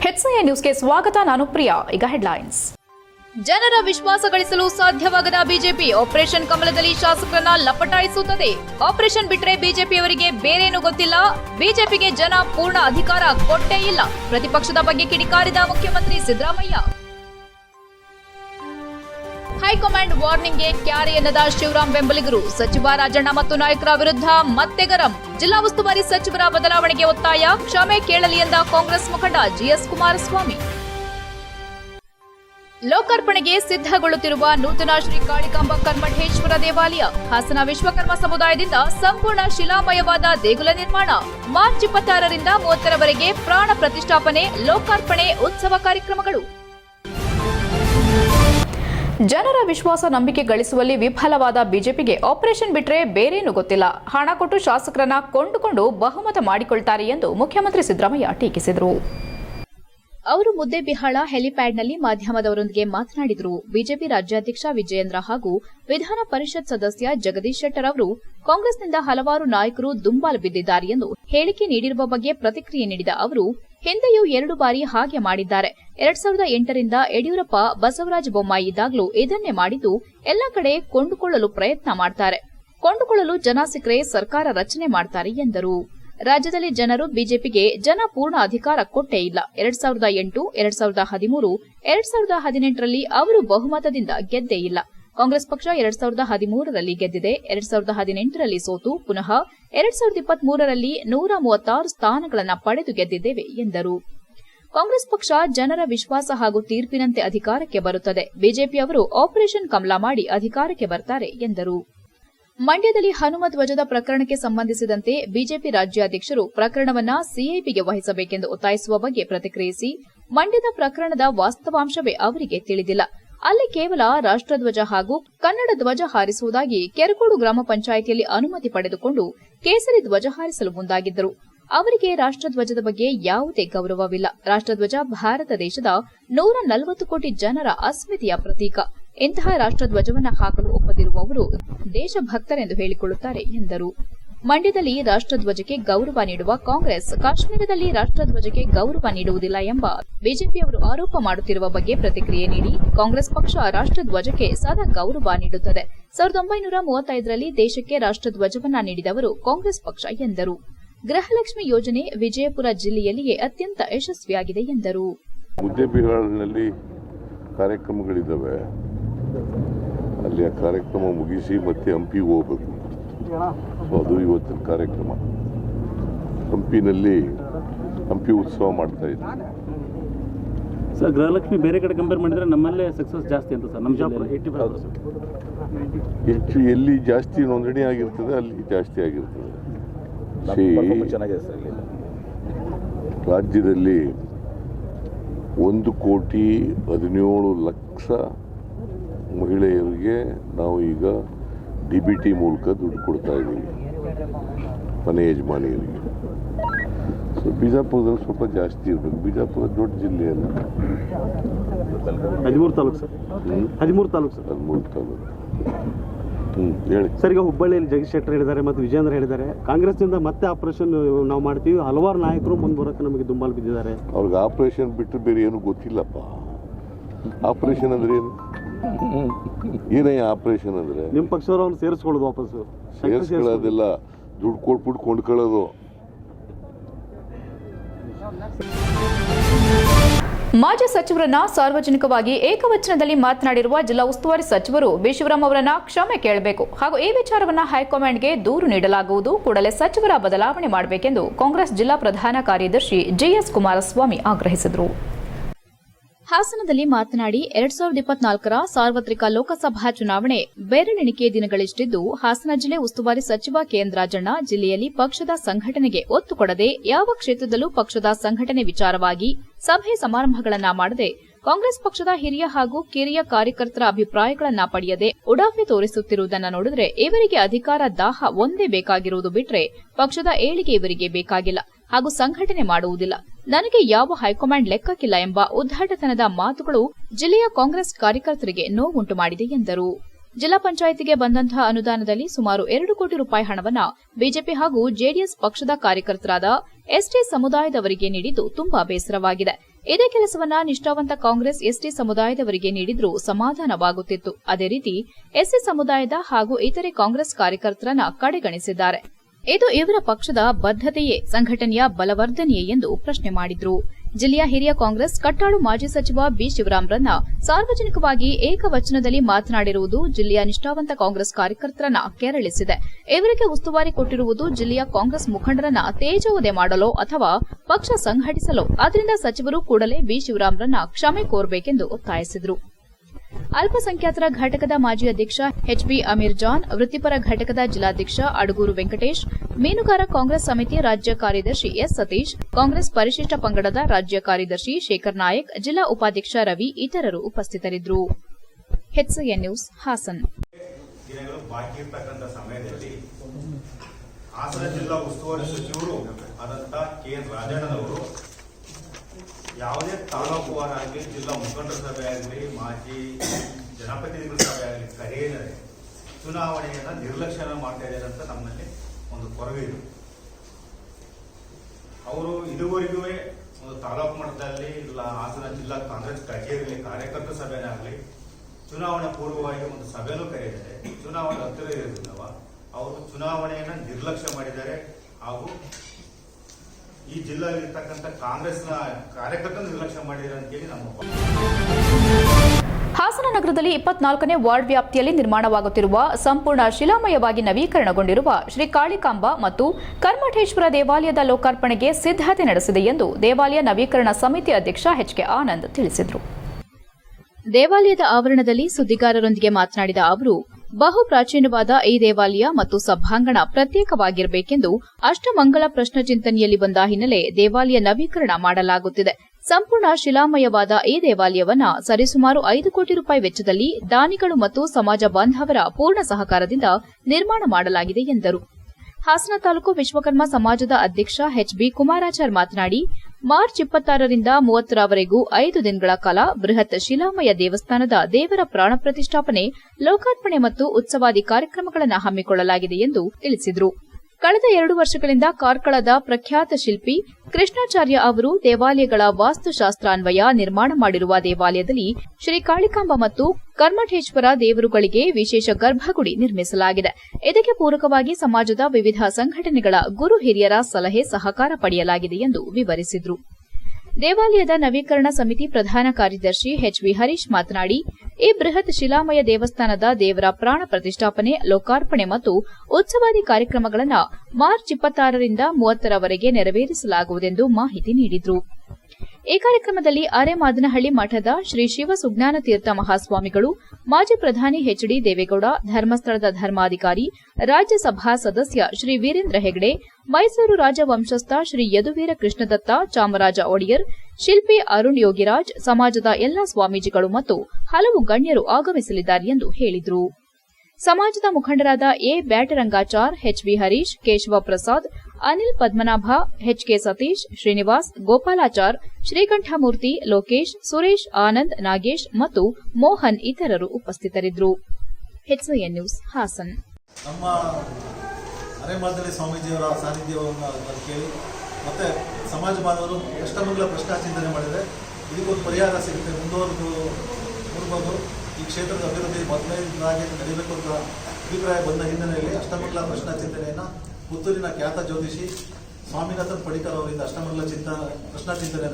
ಹೆಚ್ಐ ನ್ಯೂಸ್ಗೆ ಸ್ವಾಗತ, ನಾನು ಪ್ರಿಯಾ. ಈಗ ಹೆಡ್ಲೈನ್ಸ್ ಜನರ ವಿಶ್ವಾಸ ಗಳಿಸಲು ಸಾಧ್ಯವಾಗದ ಬಿಜೆಪಿ ಆಪರೇಷನ್ ಕಮಲದಲ್ಲಿ ಶಾಸಕರನ್ನ ಲಪಟಾಯಿಸುತ್ತದೆ. ಆಪರೇಷನ್ ಬಿಟ್ರೆ ಬಿಜೆಪಿಯವರಿಗೆ ಬೇರೇನು ಗೊತ್ತಿಲ್ಲ. ಬಿಜೆಪಿಗೆ ಜನ ಪೂರ್ಣ ಅಧಿಕಾರ ಕೊಟ್ಟೇ ಇಲ್ಲ. ಪ್ರತಿಪಕ್ಷದ ಬಗ್ಗೆ ಕಿಡಿಕಾರಿದ ಮುಖ್ಯಮಂತ್ರಿ ಸಿದ್ದರಾಮಯ್ಯ. ಹೈಕಮಾಂಡ್ ವಾರ್ನಿಂಗ್ಗೆ ಕ್ಯಾರೆ ಎನ್ನದ ಶಿವರಾಮ್ ಬೆಂಬಲಿಗರು, ಸಚಿವ ರಾಜಣ್ಣ ಮತ್ತು ನಾಯಕರ ವಿರುದ್ಧ ಮತ್ತೆ ಗರಂ. ಜಿಲ್ಲಾ ಉಸ್ತುವಾರಿ ಸಚಿವರ ಬದಲಾವಣೆಗೆ ಒತ್ತಾಯ, ಕ್ಷಮೆ ಕೇಳಲಿ ಎಂದ ಕಾಂಗ್ರೆಸ್ ಮುಖಂಡ ಜಿಎಸ್ ಕುಮಾರಸ್ವಾಮಿ. ಲೋಕಾರ್ಪಣೆಗೆ ಸಿದ್ಧಗೊಳ್ಳುತ್ತಿರುವ ನೂತನ ಶ್ರೀ ಕಾಳಿಕಾಂಬ ಕರ್ಮಠೇಶ್ವರ ದೇವಾಲಯ, ಹಾಸನ ವಿಶ್ವಕರ್ಮ ಸಮುದಾಯದಿಂದ ಸಂಪೂರ್ಣ ಶಿಲಾಮಯವಾದ ದೇಗುಲ ನಿರ್ಮಾಣ, ಮಾರ್ಚ್ ಇಪ್ಪತ್ತಾರರಿಂದ ಮೂವತ್ತರವರೆಗೆ ಪ್ರಾಣ ಪ್ರತಿಷ್ಠಾಪನೆ, ಲೋಕಾರ್ಪಣೆ ಉತ್ಸವ ಕಾರ್ಯಕ್ರಮಗಳು. ಜನರ ವಿಶ್ವಾಸ ನಂಬಿಕೆ ಗಳಿಸುವಲ್ಲಿ ವಿಫಲವಾದ ಬಿಜೆಪಿಗೆ ಆಪರೇಷನ್ ಬಿಟ್ರೆ ಬೇರೇನು ಗೊತ್ತಿಲ್ಲ. ಹಣ ಕೊಟ್ಟು ಶಾಸಕರನ್ನ ಕೊಂಡುಕೊಂಡು ಬಹುಮತ ಮಾಡಿಕೊಳ್ತಾರೆ ಎಂದು ಮುಖ್ಯಮಂತ್ರಿ ಸಿದ್ದರಾಮಯ್ಯ ಟೀಕಿಸಿದರು. ಅವರು ಮುದ್ದೇಬಿಹಾಳ ಹೆಲಿಪ್ಯಾಡ್ನಲ್ಲಿ ಮಾಧ್ಯಮದವರೊಂದಿಗೆ ಮಾತನಾಡಿದರು. ಬಿಜೆಪಿ ರಾಜ್ಯಾಧ್ಯಕ್ಷ ವಿಜಯೇಂದ್ರ ಹಾಗೂ ವಿಧಾನ ಪರಿಷತ್ ಸದಸ್ಯ ಜಗದೀಶ್ ಶೆಟ್ಟರ್ ಅವರು ಕಾಂಗ್ರೆಸ್ನಿಂದ ಹಲವಾರು ನಾಯಕರು ದುಂಬಾಲು ಬಿದ್ದಿದ್ದಾರೆ ಎಂದು ಹೇಳಿಕೆ ನೀಡಿರುವ ಬಗ್ಗೆ ಪ್ರತಿಕ್ರಿಯೆ ನೀಡಿದ ಅವರು ಹಿಂದೆಯೂ ಎರಡು ಬಾರಿ ಹಾಗೆ ಮಾಡಿದ್ದಾರೆ. ಎರಡ್ ಸಾವಿರದ ಎಂಟರಿಂದ ಯಡಿಯೂರಪ್ಪ, ಬಸವರಾಜ ಬೊಮ್ಮಾಯಿ ಇದ್ದಾಗಲೂ ಇದನ್ನೇ ಮಾಡಿದ್ದು ಎಲ್ಲ ಕಡೆ ಕೊಂಡುಕೊಳ್ಳಲು ಪ್ರಯತ್ನ ಮಾಡ್ತಾರೆ. ಕೊಂಡುಕೊಳ್ಳಲು ಜನ ಸಿಕ್ಕರೆ ಸರ್ಕಾರ ರಚನೆ ಮಾಡ್ತಾರೆ ಎಂದರು. ರಾಜ್ಯದಲ್ಲಿ ಜನರು ಬಿಜೆಪಿಗೆ ಜನ ಪೂರ್ಣ ಅಧಿಕಾರ ಕೊಟ್ಟೇ ಇಲ್ಲ. ಎರಡ್ ಸಾವಿರದ ಎಂಟು, ಎರಡ್ ಸಾವಿರದ ಹದಿಮೂರು, ಎರಡ್ ಸಾವಿರದ ಹದಿನೆಂಟರಲ್ಲಿ ಅವರು ಬಹುಮತದಿಂದ ಗೆದ್ದೇ ಇಲ್ಲ. ಕಾಂಗ್ರೆಸ್ ಪಕ್ಷ ಎರಡ್ ಸಾವಿರದ ಹದಿಮೂರರಲ್ಲಿ ಗೆದ್ದಿದೆ, ಎರಡ್ ಸಾವಿರದ ಹದಿನೆಂಟರಲ್ಲಿ ಸೋತು, ಪುನಃ ಎರಡ್ ಸಾವಿರದ ಇಪ್ಪತ್ಮೂರರಲ್ಲಿ ನೂರ ಮೂವತ್ತಾರು ಸ್ಥಾನಗಳನ್ನು ಪಡೆದು ಗೆದ್ದಿದ್ದೇವೆ, ಎಂದರು. ಕಾಂಗ್ರೆಸ್ ಪಕ್ಷ ಜನರ ವಿಶ್ವಾಸ ಹಾಗೂ ತೀರ್ಪಿನಂತೆ ಅಧಿಕಾರಕ್ಕೆ ಬರುತ್ತದೆ. ಬಿಜೆಪಿಯವರು ಆಪರೇಷನ್ ಕಮಲ ಮಾಡಿ ಅಧಿಕಾರಕ್ಕೆ ಬರ್ತಾರೆ, ಎಂದರು. ಮಂಡ್ಯದಲ್ಲಿ ಹನುಮ ಧ್ವಜದ ಪ್ರಕರಣಕ್ಕೆ ಸಂಬಂಧಿಸಿದಂತೆ ಬಿಜೆಪಿ ರಾಜ್ಯಾಧ್ಯಕ್ಷರು ಪ್ರಕರಣವನ್ನ ಸಿಐಬಿಗೆ ವಹಿಸಬೇಕೆಂದು ಒತ್ತಾಯಿಸುವ ಬಗ್ಗೆ ಪ್ರತಿಕ್ರಿಯಿಸಿ, ಮಂಡ್ಯದ ಪ್ರಕರಣದ ವಾಸ್ತವಾಂಶವೇ ಅವರಿಗೆ ತಿಳಿದಿಲ್ಲ. ಅಲ್ಲಿ ಕೇವಲ ರಾಷ್ಟ್ರಧ್ವಜ ಹಾಗೂ ಕನ್ನಡ ಧ್ವಜ ಹಾರಿಸುವುದಾಗಿ ಕೆರಕೋಡು ಗ್ರಾಮ ಪಂಚಾಯಿತಿಯಲ್ಲಿ ಅನುಮತಿ ಪಡೆದುಕೊಂಡು ಕೇಸರಿ ಧ್ವಜ ಹಾರಿಸಲು ಮುಂದಾಗಿದ್ದರು. ಅವರಿಗೆ ರಾಷ್ಟ್ರಧ್ವಜದ ಬಗ್ಗೆ ಯಾವುದೇ ಗೌರವವಿಲ್ಲ. ರಾಷ್ಟ್ರಧ್ವಜ ಭಾರತ ದೇಶದ ನೂರ ನಲವತ್ತು ಕೋಟಿ ಜನರ ಅಸ್ಮಿತೆಯ ಪ್ರತೀಕ. ಇಂತಹ ರಾಷ್ಟ್ರಧ್ವಜವನ್ನು ಹಾಕಲು ಒಪ್ಪದಿರುವವರು ದೇಶಭಕ್ತರೆಂದು ಹೇಳಿಕೊಳ್ಳುತ್ತಾರೆ ಎಂದರು. ಮಂಡ್ಯದಲ್ಲಿ ರಾಷ್ಟ್ರಧ್ವಜಕ್ಕೆ ಗೌರವ ನೀಡುವ ಕಾಂಗ್ರೆಸ್, ಕಾಶ್ಮೀರದಲ್ಲಿ ರಾಷ್ಟ್ರಧ್ವಜಕ್ಕೆ ಗೌರವ ನೀಡುವುದಿಲ್ಲ ಎಂಬ ಬಿಜೆಪಿಯವರು ಆರೋಪ ಮಾಡುತ್ತಿರುವ ಬಗ್ಗೆ ಪ್ರತಿಕ್ರಿಯೆ ನೀಡಿ ಕಾಂಗ್ರೆಸ್ ಪಕ್ಷ ರಾಷ್ಟ್ರಧ್ವಜಕ್ಕೆ ಸದಾ ಗೌರವ ನೀಡುತ್ತದೆ. ಸಾವಿರದ ಒಂಬೈನೂರ ಮೂವತ್ತೈದರಲ್ಲಿ ದೇಶಕ್ಕೆ ರಾಷ್ಟ್ರಧ್ವಜವನ್ನ ನೀಡಿದವರು ಕಾಂಗ್ರೆಸ್ ಪಕ್ಷ ಎಂದರು. ಗೃಹಲಕ್ಷ್ಮಿ ಯೋಜನೆ ವಿಜಯಪುರ ಜಿಲ್ಲೆಯಲ್ಲಿಯೇ ಅತ್ಯಂತ ಯಶಸ್ವಿಯಾಗಿದೆ ಎಂದರು. ಕಾರ್ಯಕ್ರಮಗಳಿದ್ದಾವೆ. ಅಲ್ಲಿ ಆ ಕಾರ್ಯಕ್ರಮ ಮುಗಿಸಿ ಮತ್ತೆ ಹಂಪಿಗೆ ಹೋಗ್ಬೇಕು. ಸೊ ಅದು ಇವತ್ತಿನ ಕಾರ್ಯಕ್ರಮ. ಹಂಪಿನಲ್ಲಿ ಹಂಪಿ ಉತ್ಸವ ಮಾಡ್ತಾ ಇದ್ದೀವಿ ಸರ್ ಗೃಹಲಕ್ಷ್ಮಿ ಬೇರೆ ಕಡೆ ಕಂಪೇರ್ ಮಾಡಿದರೆ ನಮ್ಮಲ್ಲೇ ಸಕ್ಸಸ್ ಜಾಸ್ತಿ ಅಂತ ಸರ್ ನಮ್ಮ ಜಾಬ್ ಏಯ್ಟಿ ಹೆಚ್ಚು ಎಲ್ಲಿ ಜಾಸ್ತಿ ನೋಂದಣಿ ಆಗಿರ್ತದೆ ಅಲ್ಲಿ ಜಾಸ್ತಿ ಆಗಿರ್ತದೆ. ರಾಜ್ಯದಲ್ಲಿ ಒಂದು ಕೋಟಿ ಹದಿನೇಳು ಲಕ್ಷ ಮಹಿಳೆಯರಿಗೆ ನಾವು ಈಗ ಡಿ ಬಿ ಟಿ ಮೂಲಕ ದುಡ್ಡು ಕೊಡ್ತಾ ಇದ್ದೀವಿ ಮನೆ ಯಜಮಾನಿಯರಿಗೆ ಸೊ ಬಿಜಾಪುರದಲ್ಲಿ ಸ್ವಲ್ಪ ಜಾಸ್ತಿ ಇರಬೇಕು. ಬಿಜಾಪುರ ದೊಡ್ಡ ಜಿಲ್ಲೆ ಅಲ್ಲ. ಹದಿಮೂರು ತಾಲೂಕು ಸರ್? ಹದಿಮೂರು ತಾಲೂಕು ಸರ್. ಹದಿಮೂರು ತಾಲೂಕು. ಹ್ಞೂ ಹೇಳಿ. ಸರ್ ಈಗ ಹುಬ್ಬಳ್ಳಿಯಲ್ಲಿ ಜಗದೀಶ್ ಶೆಟ್ಟರ್ ಹೇಳಿದ್ದಾರೆ ಮತ್ತು ವಿಜೇಂದ್ರ ಹೇಳಿದ್ದಾರೆ. ಕಾಂಗ್ರೆಸ್ನಿಂದ ಮತ್ತೆ ಆಪರೇಷನ್ ನಾವು ಮಾಡ್ತೀವಿ. ಹಲವಾರು ನಾಯಕರು ಮುಂದೆ ಬರೋಕ್ಕೆ ನಮಗೆ ದುಂಬಾಲು ಬಿದ್ದಿದ್ದಾರೆ. ಅವ್ರಿಗೆ ಆಪರೇಷನ್ ಬಿಟ್ಟರೆ ಬೇರೆ ಏನು ಗೊತ್ತಿಲ್ಲಪ್ಪ. ಆಪರೇಷನ್ ಅಂದ್ರೆ ಏನು? ಏನಯ್ಯ ಆಪರೇಷನ್ ಅಂದ್ರೆ? ನಿಮ್ಮ ಪಕ್ಷದವ್ರು ಅವ್ನು ಸೇರಿಸ್ಕೊಳ್ಳೋದು ವಾಪಸ್ಸು ಸೇರಿಸ್ಕೊಳ್ಳೋದಿಲ್ಲ. ದುಡ್ಡು ಕೊಟ್ಬಿಟ್ಟು ಕೊಂಡ್ಕೊಳ್ಳೋದು. ಮಾಜಿ ಸಚಿವರನ್ನ ಸಾರ್ವಜನಿಕವಾಗಿ ಏಕವಚನದಲ್ಲಿ ಮಾತನಾಡಿರುವ ಜಿಲ್ಲಾ ಉಸ್ತುವಾರಿ ಸಚಿವರು ವಿಶ್ವರಾಮ್ ಶಿವರಾಮ್ ಅವರನ್ನ ಕ್ಷಮೆ ಕೇಳಬೇಕು ಹಾಗೂ ಈ ವಿಚಾರವನ್ನ ಹೈಕಮಾಂಡ್ಗೆ ದೂರು ನೀಡಲಾಗುವುದು. ಕೂಡಲೇ ಸಚಿವರ ಬದಲಾವಣೆ ಮಾಡಬೇಕೆಂದು ಕಾಂಗ್ರೆಸ್ ಜಿಲ್ಲಾ ಪ್ರಧಾನ ಕಾರ್ಯದರ್ಶಿ ಜಿಎಸ್ ಕುಮಾರಸ್ವಾಮಿ ಆಗ್ರಹಿಸಿದರು. ಹಾಸನದಲ್ಲಿ ಮಾತನಾಡಿ ಎರಡ್ ಸಾವಿರದ ಇಪ್ಪತ್ನಾಲ್ಕರ ಸಾರ್ವತ್ರಿಕ ಲೋಕಸಭಾ ಚುನಾವಣೆ ಬೆರಳೆಣಿಕೆ ದಿನಗಳಿಷ್ಟಿದ್ದು, ಹಾಸನ ಜಿಲ್ಲೆ ಉಸ್ತುವಾರಿ ಸಚಿವ ಕೆಎನ್ ರಾಜಣ್ಣ ಜಿಲ್ಲೆಯಲ್ಲಿ ಪಕ್ಷದ ಸಂಘಟನೆಗೆ ಒತ್ತು ಕೊಡದೆ ಯಾವ ಕ್ಷೇತ್ರದಲ್ಲೂ ಪಕ್ಷದ ಸಂಘಟನೆ ವಿಚಾರವಾಗಿ ಸಭೆ ಸಮಾರಂಭಗಳನ್ನ ಮಾಡದೆ, ಕಾಂಗ್ರೆಸ್ ಪಕ್ಷದ ಹಿರಿಯ ಹಾಗೂ ಕಿರಿಯ ಕಾರ್ಯಕರ್ತರ ಅಭಿಪ್ರಾಯಗಳನ್ನ ಪಡೆಯದೆ ಉಡಾಫೆ ತೋರಿಸುತ್ತಿರುವುದನ್ನು ನೋಡಿದರೆ ಇವರಿಗೆ ಅಧಿಕಾರ ದಾಹ ಒಂದೇ ಬೇಕಾಗಿರುವುದು ಬಿಟ್ರೆ ಪಕ್ಷದ ಏಳಿಗೆ ಇವರಿಗೆ ಬೇಕಾಗಿಲ್ಲ ಹಾಗೂ ಸಂಘಟನೆ ಮಾಡುವುದಿಲ್ಲ. ನನಗೆ ಯಾವ ಹೈಕಮಾಂಡ್ ಲೆಕ್ಕಕ್ಕಿಲ್ಲ ಎಂಬ ಉದ್ಘಾಟತನದ ಮಾತುಗಳು ಜಿಲ್ಲೆಯ ಕಾಂಗ್ರೆಸ್ ಕಾರ್ಯಕರ್ತರಿಗೆ ನೋವುಂಟು ಮಾಡಿದೆ ಎಂದರು. ಜಿಲ್ಲಾ ಪಂಚಾಯಿತಿಗೆ ಬಂದಂತಹ ಅನುದಾನದಲ್ಲಿ ಸುಮಾರು ಎರಡು ಕೋಟಿ ರೂಪಾಯಿ ಹಣವನ್ನು ಬಿಜೆಪಿ ಹಾಗೂ ಜೆಡಿಎಸ್ ಪಕ್ಷದ ಕಾರ್ಯಕರ್ತರಾದ ಎಸ್ಟಿ ಸಮುದಾಯದವರಿಗೆ ನೀಡಿದ್ದು ತುಂಬಾ ಬೇಸರವಾಗಿದೆ. ಇದೇ ಕೆಲಸವನ್ನ ನಿಷ್ಠಾವಂತ ಕಾಂಗ್ರೆಸ್ ಎಸ್ಟಿ ಸಮುದಾಯದವರಿಗೆ ನೀಡಿದ್ರೂ ಸಮಾಧಾನವಾಗುತ್ತಿತ್ತು. ಅದೇ ರೀತಿ ಎಸ್ಸಿ ಸಮುದಾಯದ ಹಾಗೂ ಇತರೆ ಕಾಂಗ್ರೆಸ್ ಕಾರ್ಯಕರ್ತರನ್ನ ಕಡೆಗಣಿಸಿದ್ದಾರೆ. ಇದು ಇವರ ಪಕ್ಷದ ಬದ್ಧತೆಯೇ, ಸಂಘಟನೆಯ ಬಲವರ್ಧನೆಯೇ ಎಂದು ಪ್ರಶ್ನೆ ಮಾಡಿದ್ರು. ಜಿಲ್ಲೆಯ ಹಿರಿಯ ಕಾಂಗ್ರೆಸ್ ಕಟ್ಟಾಳು ಮಾಜಿ ಸಚಿವ ಬಿ. ಶಿವರಾಮ್ರನ್ನ ಸಾರ್ವಜನಿಕವಾಗಿ ಏಕವಚನದಲ್ಲಿ ಮಾತನಾಡಿರುವುದು ಜಿಲ್ಲೆಯ ನಿಷ್ಠಾವಂತ ಕಾಂಗ್ರೆಸ್ ಕಾರ್ಯಕರ್ತರನ್ನ ಕೆರಳಿಸಿದೆ. ಇವರಿಗೆ ಉಸ್ತುವಾರಿ ಕೊಟ್ಟಿರುವುದು ಜಿಲ್ಲೆಯ ಕಾಂಗ್ರೆಸ್ ಮುಖಂಡರನ್ನ ತೇಜೋವದೆ ಮಾಡಲೋ ಅಥವಾ ಪಕ್ಷ ಸಂಘಟಿಸಲೋ, ಅದರಿಂದ ಸಚಿವರು ಕೂಡಲೇ ಬಿ. ಶಿವರಾಮ್ರನ್ನ ಕ್ಷಮೆ ಕೋರಬೇಕೆಂದು ಒತ್ತಾಯಿಸಿದರು. ಅಲ್ಪಸಂಖ್ಯಾತರ ಘಟಕದ ಮಾಜಿ ಅಧ್ಯಕ್ಷ ಎಚ್ಬಿ ಅಮೀರ್ ಜಾನ್, ವೃತ್ತಿಪರ ಘಟಕದ ಜಿಲ್ಲಾಧ್ಯಕ್ಷ ಅಡಗೂರು ವೆಂಕಟೇಶ್, ಮೀನುಗಾರ ಕಾಂಗ್ರೆಸ್ ಸಮಿತಿ ರಾಜ್ಯ ಕಾರ್ಯದರ್ಶಿ ಎಸ್ ಸತೀಶ್, ಕಾಂಗ್ರೆಸ್ ಪರಿಶಿಷ್ಟ ಪಂಗಡದ ರಾಜ್ಯ ಕಾರ್ಯದರ್ಶಿ ಶೇಖರ್ ನಾಯಕ್, ಜಿಲ್ಲಾ ಉಪಾಧ್ಯಕ್ಷ ರವಿ ಇತರರು ಉಪಸ್ಥಿತರಿದ್ದರು. ನ್ಯೂಸ್, ಹಾಸನ್. ಹಾಸನ ಜಿಲ್ಲಾ ಉಸ್ತುವಾರಿ ಸಚಿವರು ಆದಂತ ಕೆ ರಾಜಣ್ಣನವರು ಯಾವುದೇ ತಾಲೂಕು ಆಗಲಿ ಜಿಲ್ಲಾ ಮುಖಂಡರ ಸಭೆ ಆಗಲಿ, ಮಾಜಿ ಜನಪ್ರತಿನಿಧಿಗಳ ಸಭೆ ಆಗಲಿ, ಕರೆಯದರೆ ಚುನಾವಣೆಯನ್ನು ನಿರ್ಲಕ್ಷ್ಯನ ಮಾಡ್ತಾ ಇದ್ದಾರೆ ಅಂತ ನಮ್ಮಲ್ಲಿ ಒಂದು ಕೊರಗೆ ಇದೆ. ಅವರು ಇದುವರೆಗೂ ಒಂದು ತಾಲೂಕು ಮಟ್ಟದಲ್ಲಿ ಇಲ್ಲ, ಹಾಸನ ಜಿಲ್ಲಾ ಕಾಂಗ್ರೆಸ್ ಕಚೇರಿಯಲ್ಲಿ ಕಾರ್ಯಕರ್ತರ ಸಭೆನೇ ಆಗಲಿ, ಚುನಾವಣೆ ಪೂರ್ವವಾಗಿ ಒಂದು ಸಭೆನೂ ಕರೆಯಿದ್ದಾರೆ ಚುನಾವಣೆ ಹತ್ತಿರ ಇರೋದಿಲ್ಲವ ಅವರು ಚುನಾವಣೆಯನ್ನು ನಿರ್ಲಕ್ಷ್ಯ ಮಾಡಿದ್ದಾರೆ ಹಾಗೂ ಈ ಜಿಲ್ಲೆಯಲ್ಲಿರ್ತಕ್ಕಂಥ ಕಾಂಗ್ರೆಸ್ನ ಕಾರ್ಯಕರ್ತರು ನಿರ್ಲಕ್ಷ್ಯ ಅಂತ ಹೇಳಿ ನಮ್ಮ ಹಾಸನ ನಗರದಲ್ಲಿ ಇಪ್ಪತ್ನಾಲ್ಕನೇ ವಾರ್ಡ್ ವ್ಯಾಪ್ತಿಯಲ್ಲಿ ನಿರ್ಮಾಣವಾಗುತ್ತಿರುವ ಸಂಪೂರ್ಣ ಶಿಲಾಮಯವಾಗಿ ನವೀಕರಣಗೊಂಡಿರುವ ಶ್ರೀ ಕಾಳಿಕಾಂಬ ಮತ್ತು ಕರ್ಮಠೇಶ್ವರ ದೇವಾಲಯದ ಲೋಕಾರ್ಪಣೆಗೆ ಸಿದ್ಧತೆ ನಡೆಸಿದೆ ಎಂದು ದೇವಾಲಯ ನವೀಕರಣ ಸಮಿತಿ ಅಧ್ಯಕ್ಷ ಎಚ್ಕೆ ಆನಂದ್ ತಿಳಿಸಿದರು. ದೇವಾಲಯದ ಆವರಣದಲ್ಲಿ ಸುದ್ದಿಗಾರರೊಂದಿಗೆ ಮಾತನಾಡಿದ ಅವರು ಬಹು ಪ್ರಾಚೀನವಾದ ಈ ದೇವಾಲಯ ಮತ್ತು ಸಭಾಂಗಣ ಪ್ರತ್ಯೇಕವಾಗಿರಬೇಕೆಂದು ಅಷ್ಟಮಂಗಲ ಪ್ರಶ್ನ ಚಿಂತನೆಯಲ್ಲಿ ಬಂದ ಹಿನ್ನೆಲೆ ದೇವಾಲಯ ನವೀಕರಣ ಮಾಡಲಾಗುತ್ತಿದೆ. ಸಂಪೂರ್ಣ ಶಿಲಾಮಯವಾದ ಈ ದೇವಾಲಯವನ್ನ ಸರಿಸುಮಾರು ಐದು ಕೋಟಿ ರೂಪಾಯಿ ವೆಚ್ಚದಲ್ಲಿ ದಾನಿಗಳು ಮತ್ತು ಸಮಾಜ ಬಾಂಧವರ ಪೂರ್ಣ ಸಹಕಾರದಿಂದ ನಿರ್ಮಾಣ ಮಾಡಲಾಗಿದೆ ಎಂದರು. ಹಾಸನ ತಾಲೂಕು ವಿಶ್ವಕರ್ಮ ಸಮಾಜದ ಅಧ್ಯಕ್ಷ ಎಚ್ ಬಿ ಕುಮಾರಾಚಾರ್ ಮಾತನಾಡಿ ಮಾರ್ಚ್ ಇಪ್ಪತ್ತಾರರಿಂದ ಮೂವತ್ತರವರೆಗೂ ಐದು ದಿನಗಳ ಕಾಲ ಬೃಹತ್ ಶಿಲಾಮಯ ದೇವಸ್ಥಾನದ ದೇವರ ಪ್ರಾಣ ಪ್ರತಿಷ್ಠಾಪನೆ, ಲೋಕಾರ್ಪಣೆ ಮತ್ತು ಉತ್ಸವಾದಿ ಕಾರ್ಯಕ್ರಮಗಳನ್ನು ಹಮ್ಮಿಕೊಳ್ಳಲಾಗಿದೆ ಎಂದು ತಿಳಿಸಿದರು. ಕಳೆದ ಎರಡು ವರ್ಷಗಳಿಂದ ಕಾರ್ಕಳದ ಪ್ರಖ್ಯಾತ ಶಿಲ್ಪಿ ಕೃಷ್ಣಾಚಾರ್ಯ ಅವರು ದೇವಾಲಯಗಳ ವಾಸ್ತುಶಾಸ್ತ್ರಾನ್ವಯ ನಿರ್ಮಾಣ ಮಾಡಿರುವ ದೇವಾಲಯದಲ್ಲಿ ಶ್ರೀ ಕಾಳಿಕಾಂಬ ಮತ್ತು ಕರ್ಮಠೇಶ್ವರ ದೇವರುಗಳಿಗೆ ವಿಶೇಷ ಗರ್ಭಗುಡಿ ನಿರ್ಮಿಸಲಾಗಿದೆ. ಇದಕ್ಕೆ ಪೂರಕವಾಗಿ ಸಮಾಜದ ವಿವಿಧ ಸಂಘಟನೆಗಳ ಗುರು ಹಿರಿಯರ ಸಲಹೆ ಸಹಕಾರ ಪಡೆಯಲಾಗಿದೆ ಎಂದು ವಿವರಿಸಿದರು. ದೇವಾಲಯದ ನವೀಕರಣ ಸಮಿತಿ ಪ್ರಧಾನ ಕಾರ್ಯದರ್ಶಿ ಎಚ್ವಿ ಹರೀಶ್ ಮಾತನಾಡಿ, ಈ ಬೃಹತ್ ಶಿಲಾಮಯ ದೇವಸ್ಥಾನದ ದೇವರ ಪ್ರಾಣ ಪ್ರತಿಷ್ಠಾಪನೆ, ಲೋಕಾರ್ಪಣೆ ಮತ್ತು ಉತ್ಸವಾದಿ ಕಾರ್ಯಕ್ರಮಗಳನ್ನು ಮಾರ್ಚ್ ಇಪ್ಪತ್ತಾರರಿಂದ ಮೂವತ್ತರವರೆಗೆ ನೆರವೇರಿಸಲಾಗುವುದೆಂದು ಮಾಹಿತಿ ನೀಡಿದರು. ಈ ಕಾರ್ಯಕ್ರಮದಲ್ಲಿ ಅರೆಮಾದನಹಳ್ಳಿ ಮಠದ ಶ್ರೀ ಶಿವ ಸುಜ್ಞಾನ ತೀರ್ಥ ಮಹಾಸ್ವಾಮಿಗಳು, ಮಾಜಿ ಪ್ರಧಾನಿ ಹೆಚ್ಡಿ ದೇವೇಗೌಡ, ಧರ್ಮಸ್ಥಳದ ಧರ್ಮಾಧಿಕಾರಿ, ರಾಜ್ಯಸಭಾ ಸದಸ್ಯ ಶ್ರೀ ವೀರೇಂದ್ರ ಹೆಗಡೆ, ಮೈಸೂರು ರಾಜವಂಶಸ್ಥ ಶ್ರೀ ಯದುವೀರ ಕೃಷ್ಣದತ್ತ ಚಾಮರಾಜ ಒಡೆಯರ್, ಶಿಲ್ಪಿ ಅರುಣ್ ಯೋಗಿರಾಜ್, ಸಮಾಜದ ಎಲ್ಲಾ ಸ್ವಾಮೀಜಿಗಳು ಮತ್ತು ಹಲವು ಗಣ್ಯರು ಆಗಮಿಸಲಿದ್ದಾರೆ ಎಂದು ಹೇಳಿದರು. ಸಮಾಜದ ಮುಖಂಡರಾದ A Byatarangachar HV Harish, Keshava Prasad, Anil Padmanabha HK Satish, Srinivas, Gopalachar, Srikanthamurthy, Lokesh, Suresh, Anand, Nagesh ಮತ್ತು ಮೋಹನ್ ಇತರರು ಉಪಸ್ಥಿತರಿದ್ದರು. HN news, Hassan. ನಮ್ಮ ಅರೆಮಾದಲ್ಲಿ ಸ್ವಾಮೀಜಿಯವರ ಸಾನ್ನಿಧ್ಯವನ್ನು ನಾನು ಕೇಳಿ, ಮತ್ತೆ ಸಮಾಜ ಬಾಂಧವರು ಕಷ್ಟಮಂಗಲ ಪ್ರಶ್ನಾ ಚಿಂತನೆ ಮಾಡಿದರೆ ಇದಕ್ಕೊಂದು ಪರಿಹಾರ ಸಿಗುತ್ತೆ, ಮುಂದುವರೆದು ಮುಂದುವರೆದು ಈ ಕ್ಷೇತ್ರದ ಅಭಿವೃದ್ಧಿ ಮೊದಲನೇದಾಗಿ ನಡೀಬೇಕು ಅಂತ ಅಭಿಪ್ರಾಯ ಬಂದ ಹಿನ್ನೆಲೆಯಲ್ಲಿ ಅಷ್ಟಮಂಗಲ ಪ್ರಶ್ನ ಚಿಂತನೆಯನ್ನು ಪುತ್ತೂರಿನ ಖ್ಯಾತ ಜ್ಯೋತಿಷಿ ಸ್ವಾಮಿನಾಥನ್ ಪಡಿಕರ್ ಅವರಿಂದ ಅಷ್ಟಮಂಗಲ ಚಿಂತ, ಪ್ರಶ್ನಾ ಚಿಂತನೆ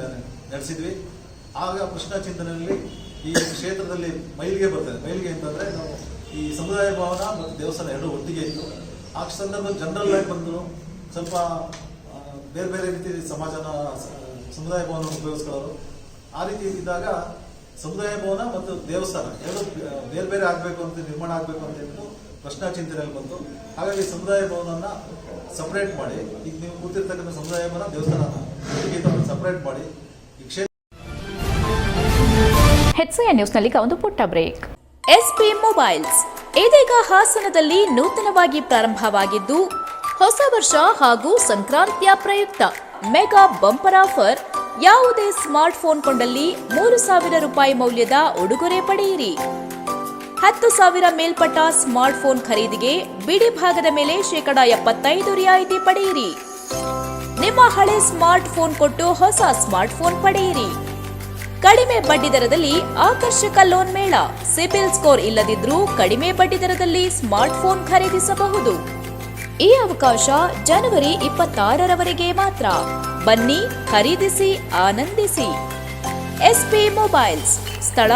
ನಡೆಸಿದ್ವಿ. ಆಗ ಪ್ರಶ್ನಾ ಚಿಂತನೆಯಲ್ಲಿ ಈ ಕ್ಷೇತ್ರದಲ್ಲಿ ಮೈಲಿಗೆ ಬರ್ತದೆ. ಮೈಲಿಗೆ ಅಂತಂದ್ರೆ ನಾವು ಈ ಸಮುದಾಯ ಭವನ ಮತ್ತು ದೇವಸ್ಥಾನ ಎರಡು ಒಟ್ಟಿಗೆ ಇತ್ತು. ಆ ಸಂದರ್ಭದಲ್ಲಿ ಜನರಲ್ ಆಗಿ ಬಂದು ಸ್ವಲ್ಪ ಬೇರೆ ಬೇರೆ ರೀತಿ ಸಮಾಜನ ಸಮುದಾಯ ಭವನ ಉಪಯೋಗಿಸ್ಕೊಳ್ಳೋರು. ಆ ರೀತಿ ಇದ್ದಾಗ ಸಮುದಾಯ ಭವನ ಮತ್ತು ದೇವಸ್ಥಾನ ಎರಡು ಬೇರೆ ಬೇರೆ ಆಗಬೇಕು ಅಂತ ನಿರ್ಮಾಣ ಆಗಬೇಕು ಅಂತ ಹೇಳ್ಬಿಟ್ಟು ಪ್ರಶ್ನಾ ಚಿಂತನೆಯಲ್ಲಿ ಬಂತು. ಹಾಗಾಗಿ ಸಮುದಾಯ ಭವನನ್ನ ಸಪರೇಟ್ ಮಾಡಿ. ಈಗ ನೀವು ಕೂತಿರ್ತಕ್ಕಂಥ ಸಮುದಾಯ ಭವನ ದೇವಸ್ಥಾನ ಸಪರೇಟ್ ಮಾಡಿ. ಈ ಕ್ಷೇತ್ರ ನ್ಯೂಸ್ನಲ್ಲಿ ಒಂದು ಪುಟ್ಟ ಬ್ರೇಕ್. SP mobiles. ಇದೀಗ ಹಾಸನದಲ್ಲಿ ನೂತನವಾಗಿ ಪ್ರಾರಂಭವಾಗಿದ್ದು ಹೊಸ ವರ್ಷ ಹಾಗೂ ಸಂಕ್ರಾಂತಿಯ ಪ್ರಯುಕ್ತ ಮೆಗಾ ಬಂಪರ್ ಆಫರ್. ಯಾವುದೇ ಸ್ಮಾರ್ಟ್ಫೋನ್ ಕೊಂಡಲ್ಲಿ ಮೂರು ಸಾವಿರ ರೂಪಾಯಿ ಮೌಲ್ಯದ ಉಡುಗೊರೆ ಪಡೆಯಿರಿ. ಹತ್ತು ಸಾವಿರ ಮೇಲ್ಪಟ್ಟ ಸ್ಮಾರ್ಟ್ಫೋನ್ ಖರೀದಿಗೆ ಬಿಡಿ ಭಾಗದ ಮೇಲೆ ಶೇಕಡ ಎಪ್ಪತ್ತೈದು ರಿಯಾಯಿತಿ ಪಡೆಯಿರಿ. ನಿಮ್ಮ ಹಳೆ ಸ್ಮಾರ್ಟ್ ಫೋನ್ ಕೊಟ್ಟು ಹೊಸ ಸ್ಮಾರ್ಟ್ ಫೋನ್ ಪಡೆಯಿರಿ. ಕಡಿಮೆ ಬಡ್ಡಿ ದರದಲ್ಲಿ ಆಕರ್ಷಕ ಲೋನ್ ಮೇಳ. ಸಿಬಿಲ್ ಸ್ಕೋರ್ ಇಲ್ಲದಿದ್ರೂ ಕಡಿಮೆ ಬಡ್ಡಿ ದರದಲ್ಲಿ ಸ್ಮಾರ್ಟ್ ಫೋನ್ ಖರೀದಿಸಬಹುದು. ಈ ಅವಕಾಶ ಜನವರಿ ಇಪ್ಪತ್ತಾರರವರೆಗೆ ಮಾತ್ರ. ಬನ್ನಿ ಖರೀದಿಸಿ, ಆನಂದಿಸಿ. ಎಸ್ಪಿ ಮೊಬೈಲ್ಸ್, ಸ್ಥಳ,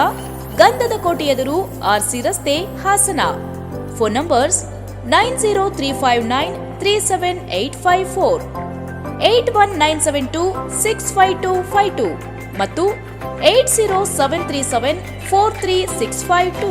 ಗಂಧದ ಕೋಟೆ ಎದುರು ಆರ್ಸಿ ರಸ್ತೆ, Hassan. Phone numbers, nine zero three five nine three seven eight five four. Eight one nine seven two six five two five two. ಮತ್ತು eight zero seven three seven four three six five two.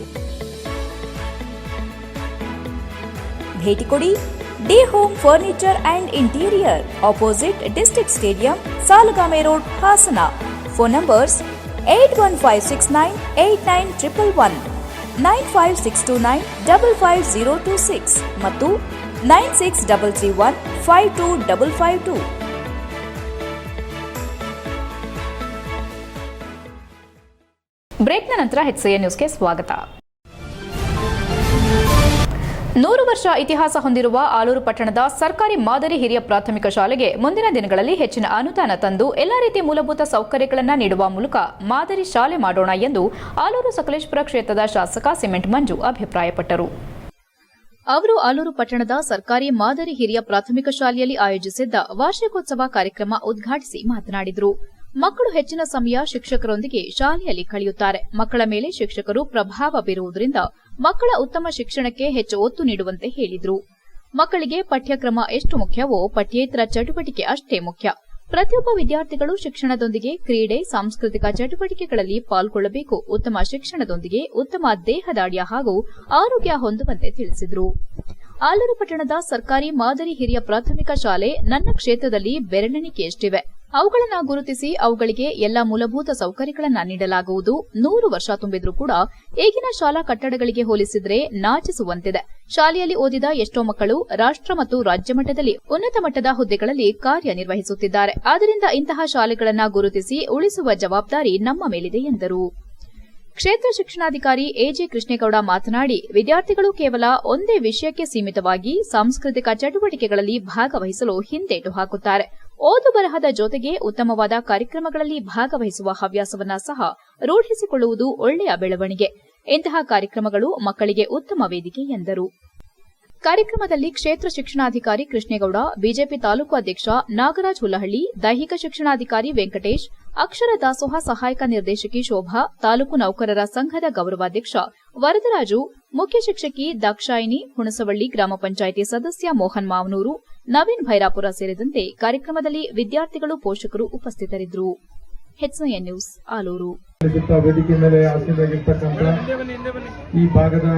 ಭೇಟಿ ಕೊಡಿ. The home furniture and interior opposite district stadium, Salagame road, Hassan. Phone numbers eight one five six nine eight nine triple one, nine five six two nine double five zero two six ಮತ್ತು nine six double three one five two double five two. ಬ್ರೇಕ್ನ ನಂತರ H C A ನ್ಯೂಸ್ಗೆ ಸ್ವಾಗತ. ನೂರು ವರ್ಷ ಇತಿಹಾಸ ಹೊಂದಿರುವ ಆಲೂರು ಪಟ್ಟಣದ ಸರ್ಕಾರಿ ಮಾದರಿ ಹಿರಿಯ ಪ್ರಾಥಮಿಕ ಶಾಲೆಗೆ ಮುಂದಿನ ದಿನಗಳಲ್ಲಿ ಹೆಚ್ಚಿನ ಅನುದಾನ ತಂದು ಎಲ್ಲಾ ರೀತಿಯ ಮೂಲಭೂತ ಸೌಕರ್ಯಗಳನ್ನು ನೀಡುವ ಮೂಲಕ ಮಾದರಿ ಶಾಲೆ ಮಾಡೋಣ ಎಂದು ಆಲೂರು ಸಕಲೇಶ್ಪುರ ಕ್ಷೇತ್ರದ ಶಾಸಕ ಸಿಮೆಂಟ್ ಮಂಜು ಅಭಿಪ್ರಾಯಪಟ್ಟರು. ಅವರು ಆಲೂರು ಪಟ್ಟಣದ ಸರ್ಕಾರಿ ಮಾದರಿ ಹಿರಿಯ ಪ್ರಾಥಮಿಕ ಶಾಲೆಯಲ್ಲಿ ಆಯೋಜಿಸಿದ್ದ ವಾರ್ಷಿಕೋತ್ಸವ ಕಾರ್ಯಕ್ರಮ ಉದ್ಘಾಟಿಸಿ ಮಾತನಾಡಿದರು. ಮಕ್ಕಳು ಹೆಚ್ಚಿನ ಸಮಯ ಶಿಕ್ಷಕರೊಂದಿಗೆ ಶಾಲೆಯಲ್ಲಿ ಕಳೆಯುತ್ತಾರೆ. ಮಕ್ಕಳ ಮೇಲೆ ಶಿಕ್ಷಕರು ಪ್ರಭಾವ ಬೀರುವುದರಿಂದ ಮಕ್ಕಳ ಉತ್ತಮ ಶಿಕ್ಷಣಕ್ಕೆ ಹೆಚ್ಚು ಒತ್ತು ನೀಡುವಂತೆ ಹೇಳಿದರು. ಮಕ್ಕಳಿಗೆ ಪಠ್ಯಕ್ರಮ ಎಷ್ಟು ಮುಖ್ಯವೋ ಪಠ್ಯೇತರ ಚಟುವಟಿಕೆ ಅಷ್ಟೇ ಮುಖ್ಯ. ಪ್ರತಿಯೊಬ್ಬ ವಿದ್ಯಾರ್ಥಿಗಳು ಶಿಕ್ಷಣದೊಂದಿಗೆ ಕ್ರೀಡೆ, ಸಾಂಸ್ಕೃತಿಕ ಚಟುವಟಿಕೆಗಳಲ್ಲಿ ಪಾಲ್ಗೊಳ್ಳಬೇಕು. ಉತ್ತಮ ಶಿಕ್ಷಣದೊಂದಿಗೆ ಉತ್ತಮ ದೇಹದಾಢ್ಯ ಹಾಗೂ ಆರೋಗ್ಯ ಹೊಂದುವಂತೆ ತಿಳಿಸಿದರು. ಆಲೂರು ಪಟ್ಟಣದ ಸರ್ಕಾರಿ ಮಾದರಿ ಹಿರಿಯ ಪ್ರಾಥಮಿಕ ಶಾಲೆ ನನ್ನ ಕ್ಷೇತ್ರದಲ್ಲಿ ಬೆರಳೆಣಿಕೆಯಷ್ಟಿವೆ. ಅವುಗಳನ್ನ ಗುರುತಿಸಿ ಅವುಗಳಿಗೆ ಎಲ್ಲ ಮೂಲಭೂತ ಸೌಕರ್ಯಗಳನ್ನು ನೀಡಲಾಗುವುದು. ನೂರು ವರ್ಷ ತುಂಬಿದ್ರೂ ಕೂಡ ಈಗಿನ ಶಾಲಾ ಕಟ್ಟಡಗಳಿಗೆ ಹೋಲಿಸಿದರೆ ನಾಚಿಸುವಂತಿದೆ. ಶಾಲೆಯಲ್ಲಿ ಓದಿದ ಎಷ್ಟೋ ಮಕ್ಕಳು ರಾಷ್ಟ್ರ ಮತ್ತು ರಾಜ್ಯ ಮಟ್ಟದಲ್ಲಿ ಉನ್ನತ ಮಟ್ಟದ ಹುದ್ದೆಗಳಲ್ಲಿ ಕಾರ್ಯನಿರ್ವಹಿಸುತ್ತಿದ್ದಾರೆ. ಆದ್ದರಿಂದ ಇಂತಹ ಶಾಲೆಗಳನ್ನು ಗುರುತಿಸಿ ಉಳಿಸುವ ಜವಾಬ್ದಾರಿ ನಮ್ಮ ಮೇಲಿದೆ ಎಂದರು. ಕ್ಷೇತ್ರ ಶಿಕ್ಷಣಾಧಿಕಾರಿ ಎಜೆ ಕೃಷ್ಣೇಗೌಡ ಮಾತನಾಡಿ, ವಿದ್ಯಾರ್ಥಿಗಳು ಕೇವಲ ಒಂದೇ ವಿಷಯಕ್ಕೆ ಸೀಮಿತವಾಗಿ ಸಾಂಸ್ಕೃತಿಕ ಚಟುವಟಿಕೆಗಳಲ್ಲಿ ಭಾಗವಹಿಸಲು ಹಿಂದೇಟು ಹಾಕುತ್ತಾರೆ. ಓದು ಬರಹದ ಜೊತೆಗೆ ಉತ್ತಮವಾದ ಕಾರ್ಯಕ್ರಮಗಳಲ್ಲಿ ಭಾಗವಹಿಸುವ ಹವ್ಯಾಸವನ್ನ ಸಹ ರೂಢಿಸಿಕೊಳ್ಳುವುದು ಒಳ್ಳೆಯ ಬೆಳವಣಿಗೆ. ಇಂತಹ ಕಾರ್ಯಕ್ರಮಗಳು ಮಕ್ಕಳಿಗೆ ಉತ್ತಮ ವೇದಿಕೆ ಎಂದರು. ಕಾರ್ಯಕ್ರಮದಲ್ಲಿ ಕ್ಷೇತ್ರ ಶಿಕ್ಷಣಾಧಿಕಾರಿ ಕೃಷ್ಣೇಗೌಡ, ಬಿಜೆಪಿ ತಾಲೂಕು ಅಧ್ಯಕ್ಷ ನಾಗರಾಜ್ ಹುಲ್ಲಹಳ್ಳಿ ದೈಹಿಕ ಶಿಕ್ಷಣಾಧಿಕಾರಿ ವೆಂಕಟೇಶ್, ಅಕ್ಷರ ದಾಸೋಹ ಸಹಾಯಕ ನಿರ್ದೇಶಕಿ ಶೋಭಾ, ತಾಲೂಕು ನೌಕರರ ಸಂಘದ ಗೌರವಾಧ್ಯಕ್ಷ ವರದರಾಜು ಮುಖ್ಯ ಶಿಕ್ಷಕಿ ದಾಕ್ಷಾಯಿನಿ ಹುಣಸವಳ್ಳಿ ಗ್ರಾಮ ಪಂಚಾಯಿತಿ ಸದಸ್ಯ ಮೋಹನ್ ಮಾವನೂರು, ನವೀನ್ ಭೈರಾಪುರ ಸೇರಿದಂತೆ ಕಾರ್ಯಕ್ರಮದಲ್ಲಿ ವಿದ್ಯಾರ್ಥಿಗಳು ಪೋಷಕರು ಉಪಸ್ಥಿತರಿದ್ದರು. ನ್ಯೂಸ್ ಆಲೂರು. ವೇದಿಕೆ ಮೇಲೆ ಆಸೀನಾಗಿರ್ತಕ್ಕಂಥ ಈ ಭಾಗದ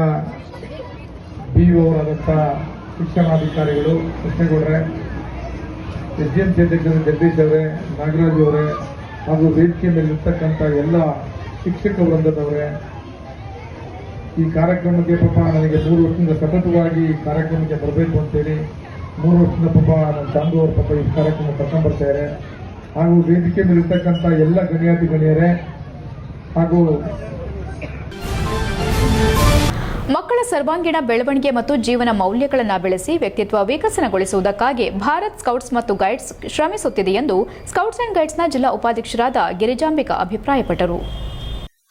ಬಿಇಒ ಆದಂಥ ಶಿಕ್ಷಣಾಧಿಕಾರಿಗಳು ಕೃಷ್ಣೇಗೌಡ್ರೆ ಎಸ್ ಡಿ ಎಂ ಅಧ್ಯಕ್ಷರು ಜಗದೀಶ್ ಅವರೇ, ನಾಗರಾಜ್ ಅವರೇ ಹಾಗೂ ವೇದಿಕೆ ಮೇಲೆ ಇರ್ತಕ್ಕಂಥ ಎಲ್ಲ ಶಿಕ್ಷಕ ವೃಂದದವರೇ ಈ ಕಾರ್ಯಕ್ರಮಕ್ಕೆ ಪಾಪ ನನಗೆ ಮೂರು ವರ್ಷದಿಂದ ಸತತವಾಗಿ ಈ ಕಾರ್ಯಕ್ರಮಕ್ಕೆ ಬರಬೇಕು ಅಂತೇಳಿ ಮೂರು ವರ್ಷದಿಂದ ಪಾಪ ನನ್ನ ಚಾಂದು ಅವ್ರ ಪಾಪ ಈ ಕಾರ್ಯಕ್ರಮ ಕರ್ಕೊಂಡು ಬರ್ತಾರೆ ಹಾಗೂ ವೇದಿಕೆ ಮೇಲೆ ಇರ್ತಕ್ಕಂಥ ಎಲ್ಲ ಗಣ್ಯಾತಿ ಗಣ್ಯರೇ ಹಾಗೂ ಮಕ್ಕಳ ಸರ್ವಾಂಗೀಣ ಬೆಳವಣಿಗೆ ಮತ್ತು ಜೀವನ ಮೌಲ್ಯಗಳನ್ನು ಬೆಳೆಸಿ ವ್ಯಕ್ತಿತ್ವ ವಿಕಸನಗೊಳಿಸುವುದಕ್ಕಾಗಿ ಭಾರತ್ ಸ್ಕೌಟ್ಸ್ ಮತ್ತು ಗೈಡ್ಸ್ ಶ್ರಮಿಸುತ್ತಿದೆ ಎಂದು ಸ್ಕೌಟ್ಸ್ ಅಂಡ್ ಗೈಡ್ಸ್ನ ಜಿಲ್ಲಾ ಉಪಾಧ್ಯಕ್ಷರಾದ ಗಿರಿಜಾಂಬಿಕಾ ಅಭಿಪ್ರಾಯಪಟ್ಟರು.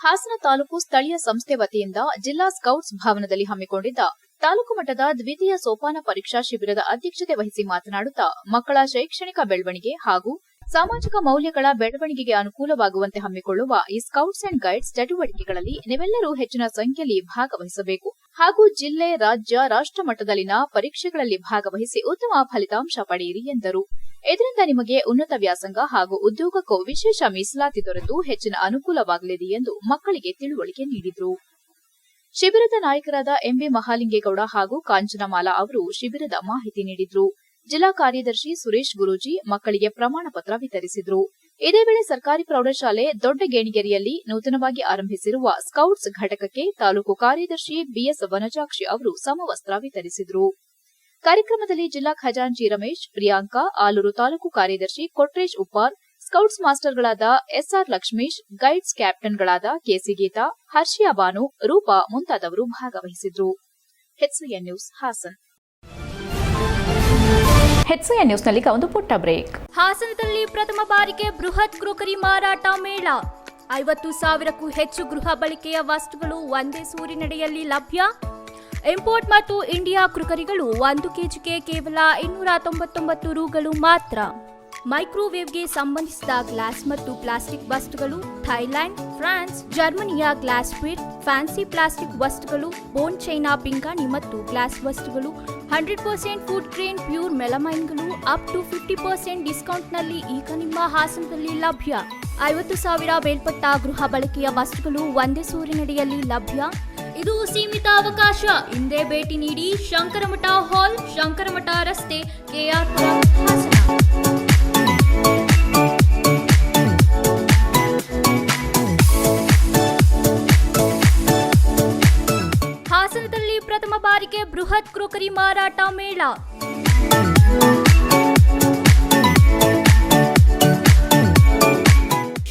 ಹಾಸನ ತಾಲೂಕು ಸ್ಥಳೀಯ ಸಂಸ್ಥೆ ವತಿಯಿಂದ ಜಿಲ್ಲಾ ಸ್ಕೌಟ್ಸ್ ಭವನದಲ್ಲಿ ಹಮ್ಮಿಕೊಂಡಿದ್ದ ತಾಲೂಕು ಮಟ್ಟದ ದ್ವಿತೀಯ ಸೋಪಾನ ಪರೀಕ್ಷಾ ಶಿಬಿರದ ಅಧ್ಯಕ್ಷತೆ ವಹಿಸಿ ಮಾತನಾಡುತ್ತಾ ಮಕ್ಕಳ ಶೈಕ್ಷಣಿಕ ಬೆಳವಣಿಗೆ ಹಾಗೂ ಸಾಮಾಜಿಕ ಮೌಲ್ಯಗಳ ಬೆಳವಣಿಗೆಗೆ ಅನುಕೂಲವಾಗುವಂತೆ ಹಮ್ಮಿಕೊಳ್ಳುವ ಈ ಸ್ಕೌಟ್ಸ್ ಅಂಡ್ ಗೈಡ್ಸ್ ಚಟುವಟಿಕೆಗಳಲ್ಲಿ ನೀವೆಲ್ಲರೂ ಹೆಚ್ಚಿನ ಸಂಖ್ಯೆಯಲ್ಲಿ ಭಾಗವಹಿಸಬೇಕು. ಹಾಗೂ ಜಿಲ್ಲೆ, ರಾಜ್ಯ ರಾಷ್ಟ್ರ ಮಟ್ಟದಲ್ಲಿನ ಪರೀಕ್ಷೆಗಳಲ್ಲಿ ಭಾಗವಹಿಸಿ ಉತ್ತಮ ಫಲಿತಾಂಶ ಪಡೆಯಿರಿ ಎಂದರು. ಇದರಿಂದ ನಿಮಗೆ ಉನ್ನತ ವ್ಯಾಸಂಗ ಹಾಗೂ ಉದ್ಯೋಗಕ್ಕೂ ವಿಶೇಷ ಮೀಸಲಾತಿ ದೊರೆತು, ಹೆಚ್ಚಿನ ಅನುಕೂಲವಾಗಲಿದೆ ಎಂದು ಮಕ್ಕಳಿಗೆ ತಿಳುವಳಿಕೆ ನೀಡಿದರು. ಶಿಬಿರದ ನಾಯಕರಾದ ಎಂಬಿ ಮಹಾಲಿಂಗೇಗೌಡ ಹಾಗೂ ಕಾಂಚನಮಾಲಾ ಅವರು ಶಿಬಿರದ ಮಾಹಿತಿ ನೀಡಿದರು. ಜಿಲ್ಲಾ ಕಾರ್ಯದರ್ಶಿ ಸುರೇಶ್ ಗುರೂಜಿ ಮಕ್ಕಳಿಗೆ ಪ್ರಮಾಣ ಪತ್ರ ವಿತರಿಸಿದ್ರು. ಇದೇ ವೇಳೆ ಸರ್ಕಾರಿ ಪ್ರೌಢಶಾಲೆ ದೊಡ್ಡಗೇಣಿಗೆರೆಯಲ್ಲಿ ನೂತನವಾಗಿ ಆರಂಭಿಸಿರುವ ಸ್ಕೌಟ್ಸ್ ಘಟಕಕ್ಕೆ ತಾಲೂಕು ಕಾರ್ಯದರ್ಶಿ ಬಿಎಸ್ ವನಜಾಕ್ಷಿ ಅವರು ಸಮವಸ್ತ್ರ ವಿತರಿಸಿದರು. ಕಾರ್ಯಕ್ರಮದಲ್ಲಿ ಜಿಲ್ಲಾ ಖಜಾಂಚಿ ರಮೇಶ್, ಪ್ರಿಯಾಂಕಾ, ಆಲೂರು ತಾಲೂಕು ಕಾರ್ಯದರ್ಶಿ ಕೊಟ್ರೇಶ್ ಉಪ್ಪಾರ್, ಸ್ಕೌಟ್ಸ್ ಮಾಸ್ಟರ್ಗಳಾದ ಎಸ್ಆರ್ ಲಕ್ಷ್ಮೀಶ್, ಗೈಡ್ಸ್ ಕ್ಯಾಪ್ಟನ್ಗಳಾದ ಕೆಸಿ ಗೀತಾ, ಹರ್ಷಿಯಾ ಬಾನು, ರೂಪಾ ಮುಂತಾದವರು ಭಾಗವಹಿಸಿದ್ರು. ನ್ಯೂಸ್ ಹಾಸನ್. ಹೆಚ್ಸಿಎನ್ ನ್ಯೂಸ್ನಲ್ಲಿ ಒಂದು ಪುಟ್ಟ ಬ್ರೇಕ್ ಹಾಸನದಲ್ಲಿ ಪ್ರಥಮ ಬಾರಿಗೆ ಬೃಹತ್ ಕ್ರೋಕರಿ ಮಾರಾಟ ಮೇಳ. ಐವತ್ತು ಸಾವಿರಕ್ಕೂ ಹೆಚ್ಚು ಗೃಹ ಬಳಕೆಯ ವಸ್ತುಗಳು ಒಂದೇ ಸೂರಿನಡೆಯಲ್ಲಿ ಲಭ್ಯ. ಇಂಪೋರ್ಟ್ ಮತ್ತು ಇಂಡಿಯಾ ಕ್ರುಕರಿಗಳು ಒಂದು ಕೆಜಿಗೆ ಕೇವಲ ಇನ್ನೂರ ತೊಂಬತ್ತೊಂಬತ್ತು ರೂಗಳು ಮಾತ್ರ. ಮೈಕ್ರೋವೇವ್ಗೆ ಸಂಬಂಧಿಸಿದ ಗ್ಲಾಸ್ ಮತ್ತು ಪ್ಲಾಸ್ಟಿಕ್ ವಸ್ತುಗಳು ಥೈಲ್ಯಾಂಡ್, ಫ್ರಾನ್ಸ್, ಜರ್ಮನಿಯ ಗ್ಲಾಸ್ ಫಿಟ್ ಫ್ಯಾನ್ಸಿ ಪ್ಲಾಸ್ಟಿಕ್ ವಸ್ತುಗಳು, ಬೋನ್ ಚೈನಾ ಪಿಂಗಾಣಿ ಮತ್ತು ಗ್ಲಾಸ್ ವಸ್ತುಗಳು, hundred percent food grain pure ಮೆಲಮೈನ್ಗಳು up to fifty percent ಡಿಸ್ಕೌಂಟ್ನಲ್ಲಿ ಈಗ ನಿಮ್ಮ ಹಾಸನದಲ್ಲಿ ಲಭ್ಯ. ಐವತ್ತು ಸಾವಿರ ಮೇಲ್ಪಟ್ಟ ಗೃಹ ಬಳಕೆಯ ವಸ್ತುಗಳು ಒಂದೇ ಸೂರಿನಡಿಯಲ್ಲಿ ಲಭ್ಯ. ಇದು ಸೀಮಿತ ಅವಕಾಶ. ಹಿಂದೆ ಭೇಟಿ ನೀಡಿ ಶಂಕರಮಠ ಹಾಲ್, ಶಂಕರಮಠ ರಸ್ತೆ ಕೆಆರ್ ಮಾರಾಟ ಮೇಳ.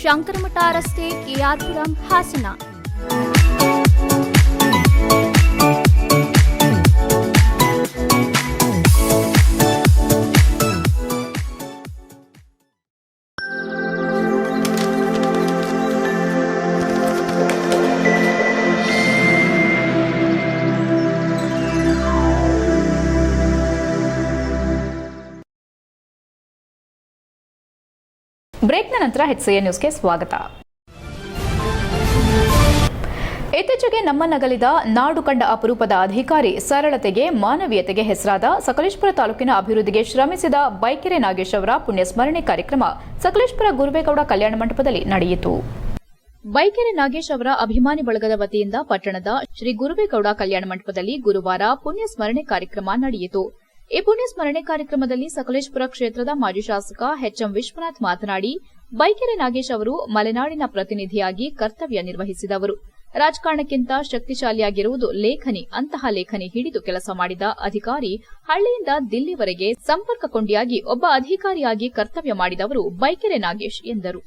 ಶಂಕರಮಠ ರಸ್ತೆ ಕೆಆರ್ಪುರಂ ಹಾಸನ. ಬ್ರೇಕ್ನ ನಂತರ ಹೆಚ್ಸಿಎನ್ ನ್ಯೂಸ್ಗೆ ಸ್ವಾಗತ. ಇತ್ತೀಚೆಗೆ ನಮ್ಮನ್ನಗಲಿದ ನಾಡು ಕಂಡ ಅಪರೂಪದ ಅಧಿಕಾರಿ ಸರಳತೆಗೆ, ಮಾನವೀಯತೆಗೆ ಹೆಸರಾದ ಸಕಲೇಶ್ಪುರ ತಾಲೂಕಿನ ಅಭಿವೃದ್ಧಿಗೆ ಶ್ರಮಿಸಿದ ಬೈಕೆರೆ ನಾಗೇಶ್ ಅವರ ಪುಣ್ಯಸ್ಮರಣೆ ಕಾರ್ಯಕ್ರಮ ಸಕಲೇಶ್ಪುರ ಗುರುಬೇಗೌಡ ಕಲ್ಯಾಣ ಮಂಟಪದಲ್ಲಿ ನಡೆಯಿತು. ಬೈಕೆರೆ ನಾಗೇಶ್ ಅವರ ಅಭಿಮಾನಿ ಬಳಗದ ವತಿಯಿಂದ ಪಟ್ಟಣದ ಶ್ರೀ ಗುರುವೇಗೌಡ ಕಲ್ಯಾಣ ಮಂಟಪದಲ್ಲಿ ಗುರುವಾರ ಪುಣ್ಯ ಸ್ಮರಣೆ ಕಾರ್ಯಕ್ರಮ ನಡೆಯಿತು. ಈ ಪುಣ್ಯ ಸ್ಮರಣೆ ಕಾರ್ಯಕ್ರಮದಲ್ಲಿ ಸಕಲೇಶ್ಪುರ ಕ್ಷೇತ್ರದ ಮಾಜಿ ಶಾಸಕ ಎಚ್ಎಂ ವಿಶ್ವನಾಥ್ ಮಾತನಾಡಿ, ಬೈಕೆರೆ ನಾಗೇಶ್ ಅವರು ಮಲೆನಾಡಿನ ಪ್ರತಿನಿಧಿಯಾಗಿ ಕರ್ತವ್ಯ ನಿರ್ವಹಿಸಿದವರು. ರಾಜಕಾರಣಕ್ಕಿಂತ ಶಕ್ತಿಶಾಲಿಯಾಗಿರುವುದು ಲೇಖನಿ, ಅಂತಹ ಲೇಖನಿ ಹಿಡಿದು ಕೆಲಸ ಮಾಡಿದ ಅಧಿಕಾರಿ ಹಳ್ಳಿಯಿಂದ ದಿಲ್ಲಿವರೆಗೆ ಸಂಪರ್ಕ ಕೊಂಡಿಯಾಗಿ ಒಬ್ಬ ಅಧಿಕಾರಿಯಾಗಿ ಕರ್ತವ್ಯ ಮಾಡಿದವರು ಬೈಕೆರೆ ನಾಗೇಶ್ ಎಂದರು.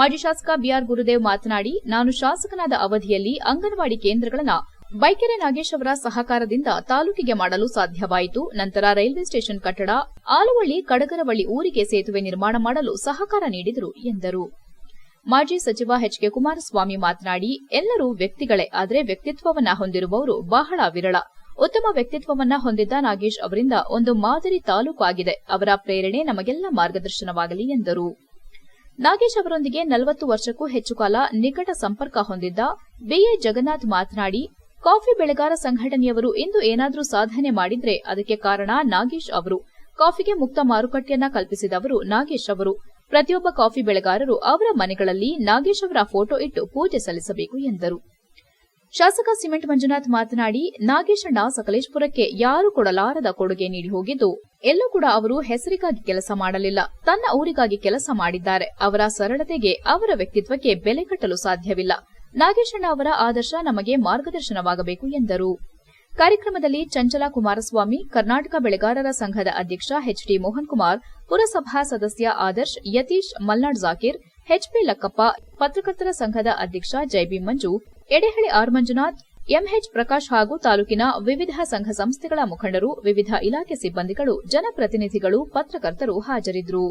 ಮಾಜಿ ಶಾಸಕ ಬಿಆರ್ ಗುರುದೇವ್ ಮಾತನಾಡಿ, ನಾನು ಶಾಸಕನಾದ ಅವಧಿಯಲ್ಲಿ ಅಂಗನವಾಡಿ ಕೇಂದ್ರಗಳನ್ನ ಬೈಕೆರೆ ನಾಗೇಶ್ ಅವರ ಸಹಕಾರದಿಂದ ತಾಲೂಕಿಗೆ ಮಾಡಲು ಸಾಧ್ಯವಾಯಿತು. ನಂತರ ರೈಲ್ವೆ ಸ್ಟೇಷನ್ ಕಟ್ಟಡ, ಆಲುವಳ್ಳಿ, ಕಡಗರವಳ್ಳಿ ಊರಿಗೆ ಸೇತುವೆ ನಿರ್ಮಾಣ ಮಾಡಲು ಸಹಕಾರ ನೀಡಿದರು ಎಂದರು. ಮಾಜಿ ಸಚಿವ ಎಚ್ ಕೆ ಕುಮಾರಸ್ವಾಮಿ ಮಾತನಾಡಿ, ಎಲ್ಲರೂ ವ್ಯಕ್ತಿಗಳೇ, ಆದರೆ ವ್ಯಕ್ತಿತ್ವವನ್ನ ಹೊಂದಿರುವವರು ಬಹಳ ವಿರಳ. ಉತ್ತಮ ವ್ಯಕ್ತಿತ್ವವನ್ನ ಹೊಂದಿದ್ದ ನಾಗೇಶ್ ಅವರಿಂದ ಒಂದು ಮಾದರಿ ತಾಲೂಕು ಆಗಿದೆ. ಅವರ ಪ್ರೇರಣೆ ನಮಗೆಲ್ಲ ಮಾರ್ಗದರ್ಶನವಾಗಲಿ ಎಂದರು. ನಾಗೇಶ್ ಅವರೊಂದಿಗೆ ನಲವತ್ತು ವರ್ಷಕ್ಕೂ ಹೆಚ್ಚು ಕಾಲ ನಿಕಟ ಸಂಪರ್ಕ ಹೊಂದಿದ್ದ ಬಿಎ ಜಗನ್ನಾಥ್ ಮಾತನಾಡಿ ಕಾಫಿ ಬೆಳೆಗಾರ ಸಂಘಟನೆಯವರು ಇಂದು ಏನಾದರೂ ಸಾಧನೆ ಮಾಡಿದ್ರೆ ಅದಕ್ಕೆ ಕಾರಣ ನಾಗೇಶ್ ಅವರು. ಕಾಫಿಗೆ ಮುಕ್ತ ಮಾರುಕಟ್ಟೆಯನ್ನ ಕಲ್ಪಿಸಿದವರು ನಾಗೇಶ್ ಅವರು. ಪ್ರತಿಯೊಬ್ಬ ಕಾಫಿ ಬೆಳೆಗಾರರು ಅವರ ಮನೆಗಳಲ್ಲಿ ನಾಗೇಶ್ ಅವರ ಫೋಟೋ ಇಟ್ಟು ಪೂಜೆ ಸಲ್ಲಿಸಬೇಕು ಎಂದರು. ಶಾಸಕ ಸಿಮೆಂಟ್ ಮಂಜುನಾಥ್ ಮಾತನಾಡಿ ನಾಗೇಶಣ್ಣ ಸಕಲೇಶ್ಪುರಕ್ಕೆ ಯಾರು ಕೊಡಲಾರದ ಕೊಡುಗೆ ನೀಡಿ ಹೋಗಿದ್ದು, ಎಲ್ಲೂ ಕೂಡ ಅವರು ಹೆಸರಿಗಾಗಿ ಕೆಲಸ ಮಾಡಲಿಲ್ಲ. ತನ್ನ ಊರಿಗಾಗಿ ಕೆಲಸ ಮಾಡಿದ್ದಾರೆ. ಅವರ ಸರಳತೆಗೆ, ಅವರ ವ್ಯಕ್ತಿತ್ವಕ್ಕೆ ಬೆಲೆ ಕಟ್ಟಲು ಸಾಧ್ಯವಿಲ್ಲ. ನಾಗೇಶಣ್ಣ ಅವರ ಆದರ್ಶ ನಮಗೆ ಮಾರ್ಗದರ್ಶನವಾಗಬೇಕು ಎಂದರು. ಕಾರ್ಯಕ್ರಮದಲ್ಲಿ ಚಂಚಲ ಕುಮಾರಸ್ವಾಮಿ, ಕರ್ನಾಟಕ ಬೆಳೆಗಾರರ ಸಂಘದ ಅಧ್ಯಕ್ಷ ಎಚ್ಡಿ ಮೋಹನ್ ಕುಮಾರ್ ಪುರಸಭಾ ಸದಸ್ಯ ಆದರ್ಶ್ ಯತೀಶ್, ಮಲ್ನಾಡ್ ಜಾಕೀರ್ ಎಚ್ಪಿ ಲಕ್ಕಪ್ಪ, ಪತ್ರಕರ್ತರ ಸಂಘದ ಅಧ್ಯಕ್ಷ JB Manju, Edehalli R Manjunath, MH Prakash ಹಾಗೂ ತಾಲೂಕಿನ ವಿವಿಧ ಸಂಘ ಸಂಸ್ಥೆಗಳ ಮುಖಂಡರು, ವಿವಿಧ ಇಲಾಖೆ ಸಿಬ್ಬಂದಿಗಳು, ಜನಪ್ರತಿನಿಧಿಗಳು, ಪತ್ರಕರ್ತರು ಹಾಜರಿದ್ದರು.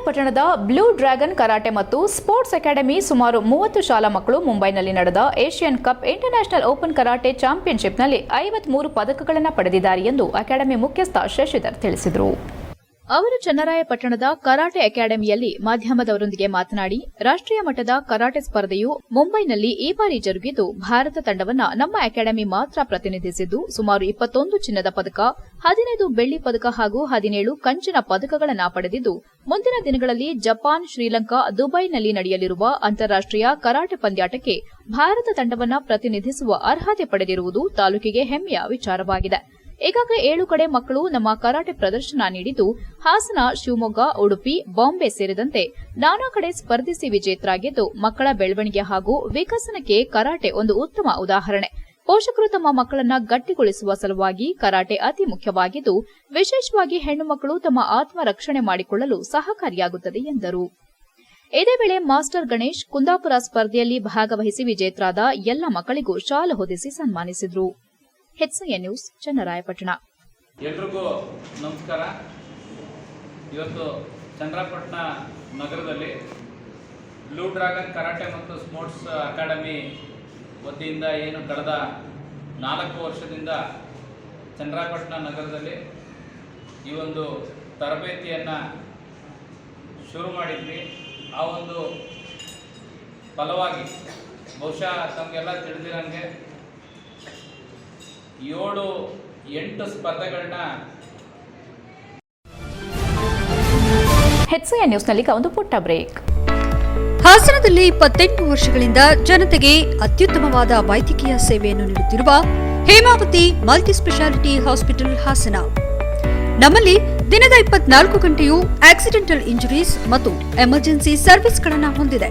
ಚನ್ನರಾಯಪಟ್ಟಣದ ಬ್ಲೂ ಡ್ರ್ಯಾಗನ್ ಕರಾಟೆ ಮತ್ತು ಸ್ಪೋರ್ಟ್ಸ್ ಅಕಾಡೆಮಿ ಸುಮಾರು ಮೂವತ್ತು ಶಾಲಾ ಮಕ್ಕಳು ಮುಂಬೈನಲ್ಲಿ ನಡೆದ Asian cup international open karate ಚಾಂಪಿಯನ್ಶಿಪ್ನಲ್ಲಿ ಐವತ್ಮೂರು ಪದಕಗಳನ್ನು ಪಡೆದಿದ್ದಾರೆ ಎಂದು ಅಕಾಡೆಮಿ ಮುಖ್ಯಸ್ಥ ಶಶಿಧರ್ ತಿಳಿಸಿದರು. ಅವರು ಚನ್ನರಾಯಪಟ್ಟಣದ ಕರಾಟೆ ಅಕಾಡೆಮಿಯಲ್ಲಿ ಮಾಧ್ಯಮದವರೊಂದಿಗೆ ಮಾತನಾಡಿ, ರಾಷ್ಟ್ರೀಯ ಮಟ್ಟದ ಕರಾಟೆ ಸ್ಪರ್ಧೆಯು ಮುಂಬೈನಲ್ಲಿ ಈ ಬಾರಿ ಜರುಗಿದ್ದು, ಭಾರತ ತಂಡವನ್ನು ನಮ್ಮ ಅಕಾಡೆಮಿ ಮಾತ್ರ ಪ್ರತಿನಿಧಿಸಿದ್ದು, ಸುಮಾರು ಇಪ್ಪತ್ತೊಂದು ಚಿನ್ನದ ಪದಕ, ಹದಿನೈದು ಬೆಳ್ಳಿ ಪದಕ ಹಾಗೂ ಹದಿನೇಳು ಕಂಚಿನ ಪದಕಗಳನ್ನು ಪಡೆದಿದ್ದು, ಮುಂದಿನ ದಿನಗಳಲ್ಲಿ ಜಪಾನ್, ಶ್ರೀಲಂಕಾ, ದುಬೈನಲ್ಲಿ ನಡೆಯಲಿರುವ ಅಂತಾರಾಷ್ಟೀಯ ಕರಾಟೆ ಪಂದ್ಯಾಟಕ್ಕೆ ಭಾರತ ತಂಡವನ್ನು ಪ್ರತಿನಿಧಿಸುವ ಅರ್ಹತೆ ಪಡೆದಿರುವುದು ತಾಲೂಕಿಗೆ ಹೆಮ್ಮೆಯ ವಿಚಾರವಾಗಿದೆ. ಈಗಾಗಲೇ ಏಳು ಕಡೆ ಮಕ್ಕಳು ನಮ್ಮ ಕರಾಟೆ ಪ್ರದರ್ಶನ ನೀಡಿದ್ದು, ಹಾಸನ, ಶಿವಮೊಗ್ಗ, ಉಡುಪಿ, ಬಾಂಬೆ ಸೇರಿದಂತೆ ನಾನಾ ಕಡೆ ಸ್ಪರ್ಧಿಸಿ ವಿಜೇತರಾಗಿದ್ದು, ಮಕ್ಕಳ ಬೆಳವಣಿಗೆ ಹಾಗೂ ವಿಕಸನಕ್ಕೆ ಕರಾಟೆ ಒಂದು ಉತ್ತಮ ಉದಾಹರಣೆ. ಪೋಷಕರು ತಮ್ಮ ಮಕ್ಕಳನ್ನ ಗಟ್ಟಿಗೊಳಿಸುವ ಸಲುವಾಗಿ ಕರಾಟೆ ಅತಿ ಮುಖ್ಯವಾಗಿದ್ದು, ವಿಶೇಷವಾಗಿ ಹೆಣ್ಣು ಮಕ್ಕಳು ತಮ್ಮ ಆತ್ಮರಕ್ಷಣೆ ಮಾಡಿಕೊಳ್ಳಲು ಸಹಕಾರಿಯಾಗುತ್ತದೆ ಎಂದರು. ಇದೇ ವೇಳೆ ಮಾಸ್ಟರ್ ಗಣೇಶ್ ಕುಂದಾಪುರ ಸ್ಪರ್ಧೆಯಲ್ಲಿ ಭಾಗವಹಿಸಿ ವಿಜೇತರಾದ ಎಲ್ಲ ಮಕ್ಕಳಿಗೂ ಶಾಲು ಹೊದಿಸಿ ಸನ್ಮಾನಿಸಿದರು. HN news Channarayapatna. ಎಲ್ರಿಗೂ ನಮಸ್ಕಾರ. ಇವತ್ತು ಚಂದ್ರಪಟ್ಟಣ ನಗರದಲ್ಲಿ ಬ್ಲೂ ಡ್ರಾಗನ್ ಕರಾಟೆ ಮತ್ತು ಸ್ಪೋರ್ಟ್ಸ್ ಅಕಾಡೆಮಿ ವತಿಯಿಂದ ಏನು ಕಳೆದ ನಾಲ್ಕು ವರ್ಷದಿಂದ ಚಂದ್ರಪಟ್ಟಣ ನಗರದಲ್ಲಿ ಈ ಒಂದು ತರಬೇತಿಯನ್ನು ಶುರು ಮಾಡಿದ್ವಿ. ಆ ಒಂದು ಫಲವಾಗಿ ಬಹುಶಃ ತಮಗೆಲ್ಲ ತಿಳಿದಿರಂಗೆ ಏಳು ಎಂಟು ಸ್ಪರ್ಧೆಗಳನ್ನ ಹೆಚ್ಎನ್ ನ್ಯೂಸ್ನಲ್ಲಿ ಒಂದು ಪುಟ್ಟ ಬ್ರೇಕ್. ಹಾಸನದಲ್ಲಿ ಇಪ್ಪತ್ತೆಂಟು ವರ್ಷಗಳಿಂದ ಜನತೆಗೆ ಅತ್ಯುತ್ತಮವಾದ ವೈದ್ಯಕೀಯ ಸೇವೆಯನ್ನು ನೀಡುತ್ತಿರುವ Hemavathi multi speciality hospital Hassan. ನಮ್ಮಲ್ಲಿ ದಿನದ ಇಪ್ಪತ್ನಾಲ್ಕು ಗಂಟೆಯೂ ಆಕ್ಸಿಡೆಂಟಲ್ ಇಂಜುರೀಸ್ ಮತ್ತು ಎಮರ್ಜೆನ್ಸಿ ಸರ್ವಿಸ್ಗಳನ್ನು ಹೊಂದಿದೆ.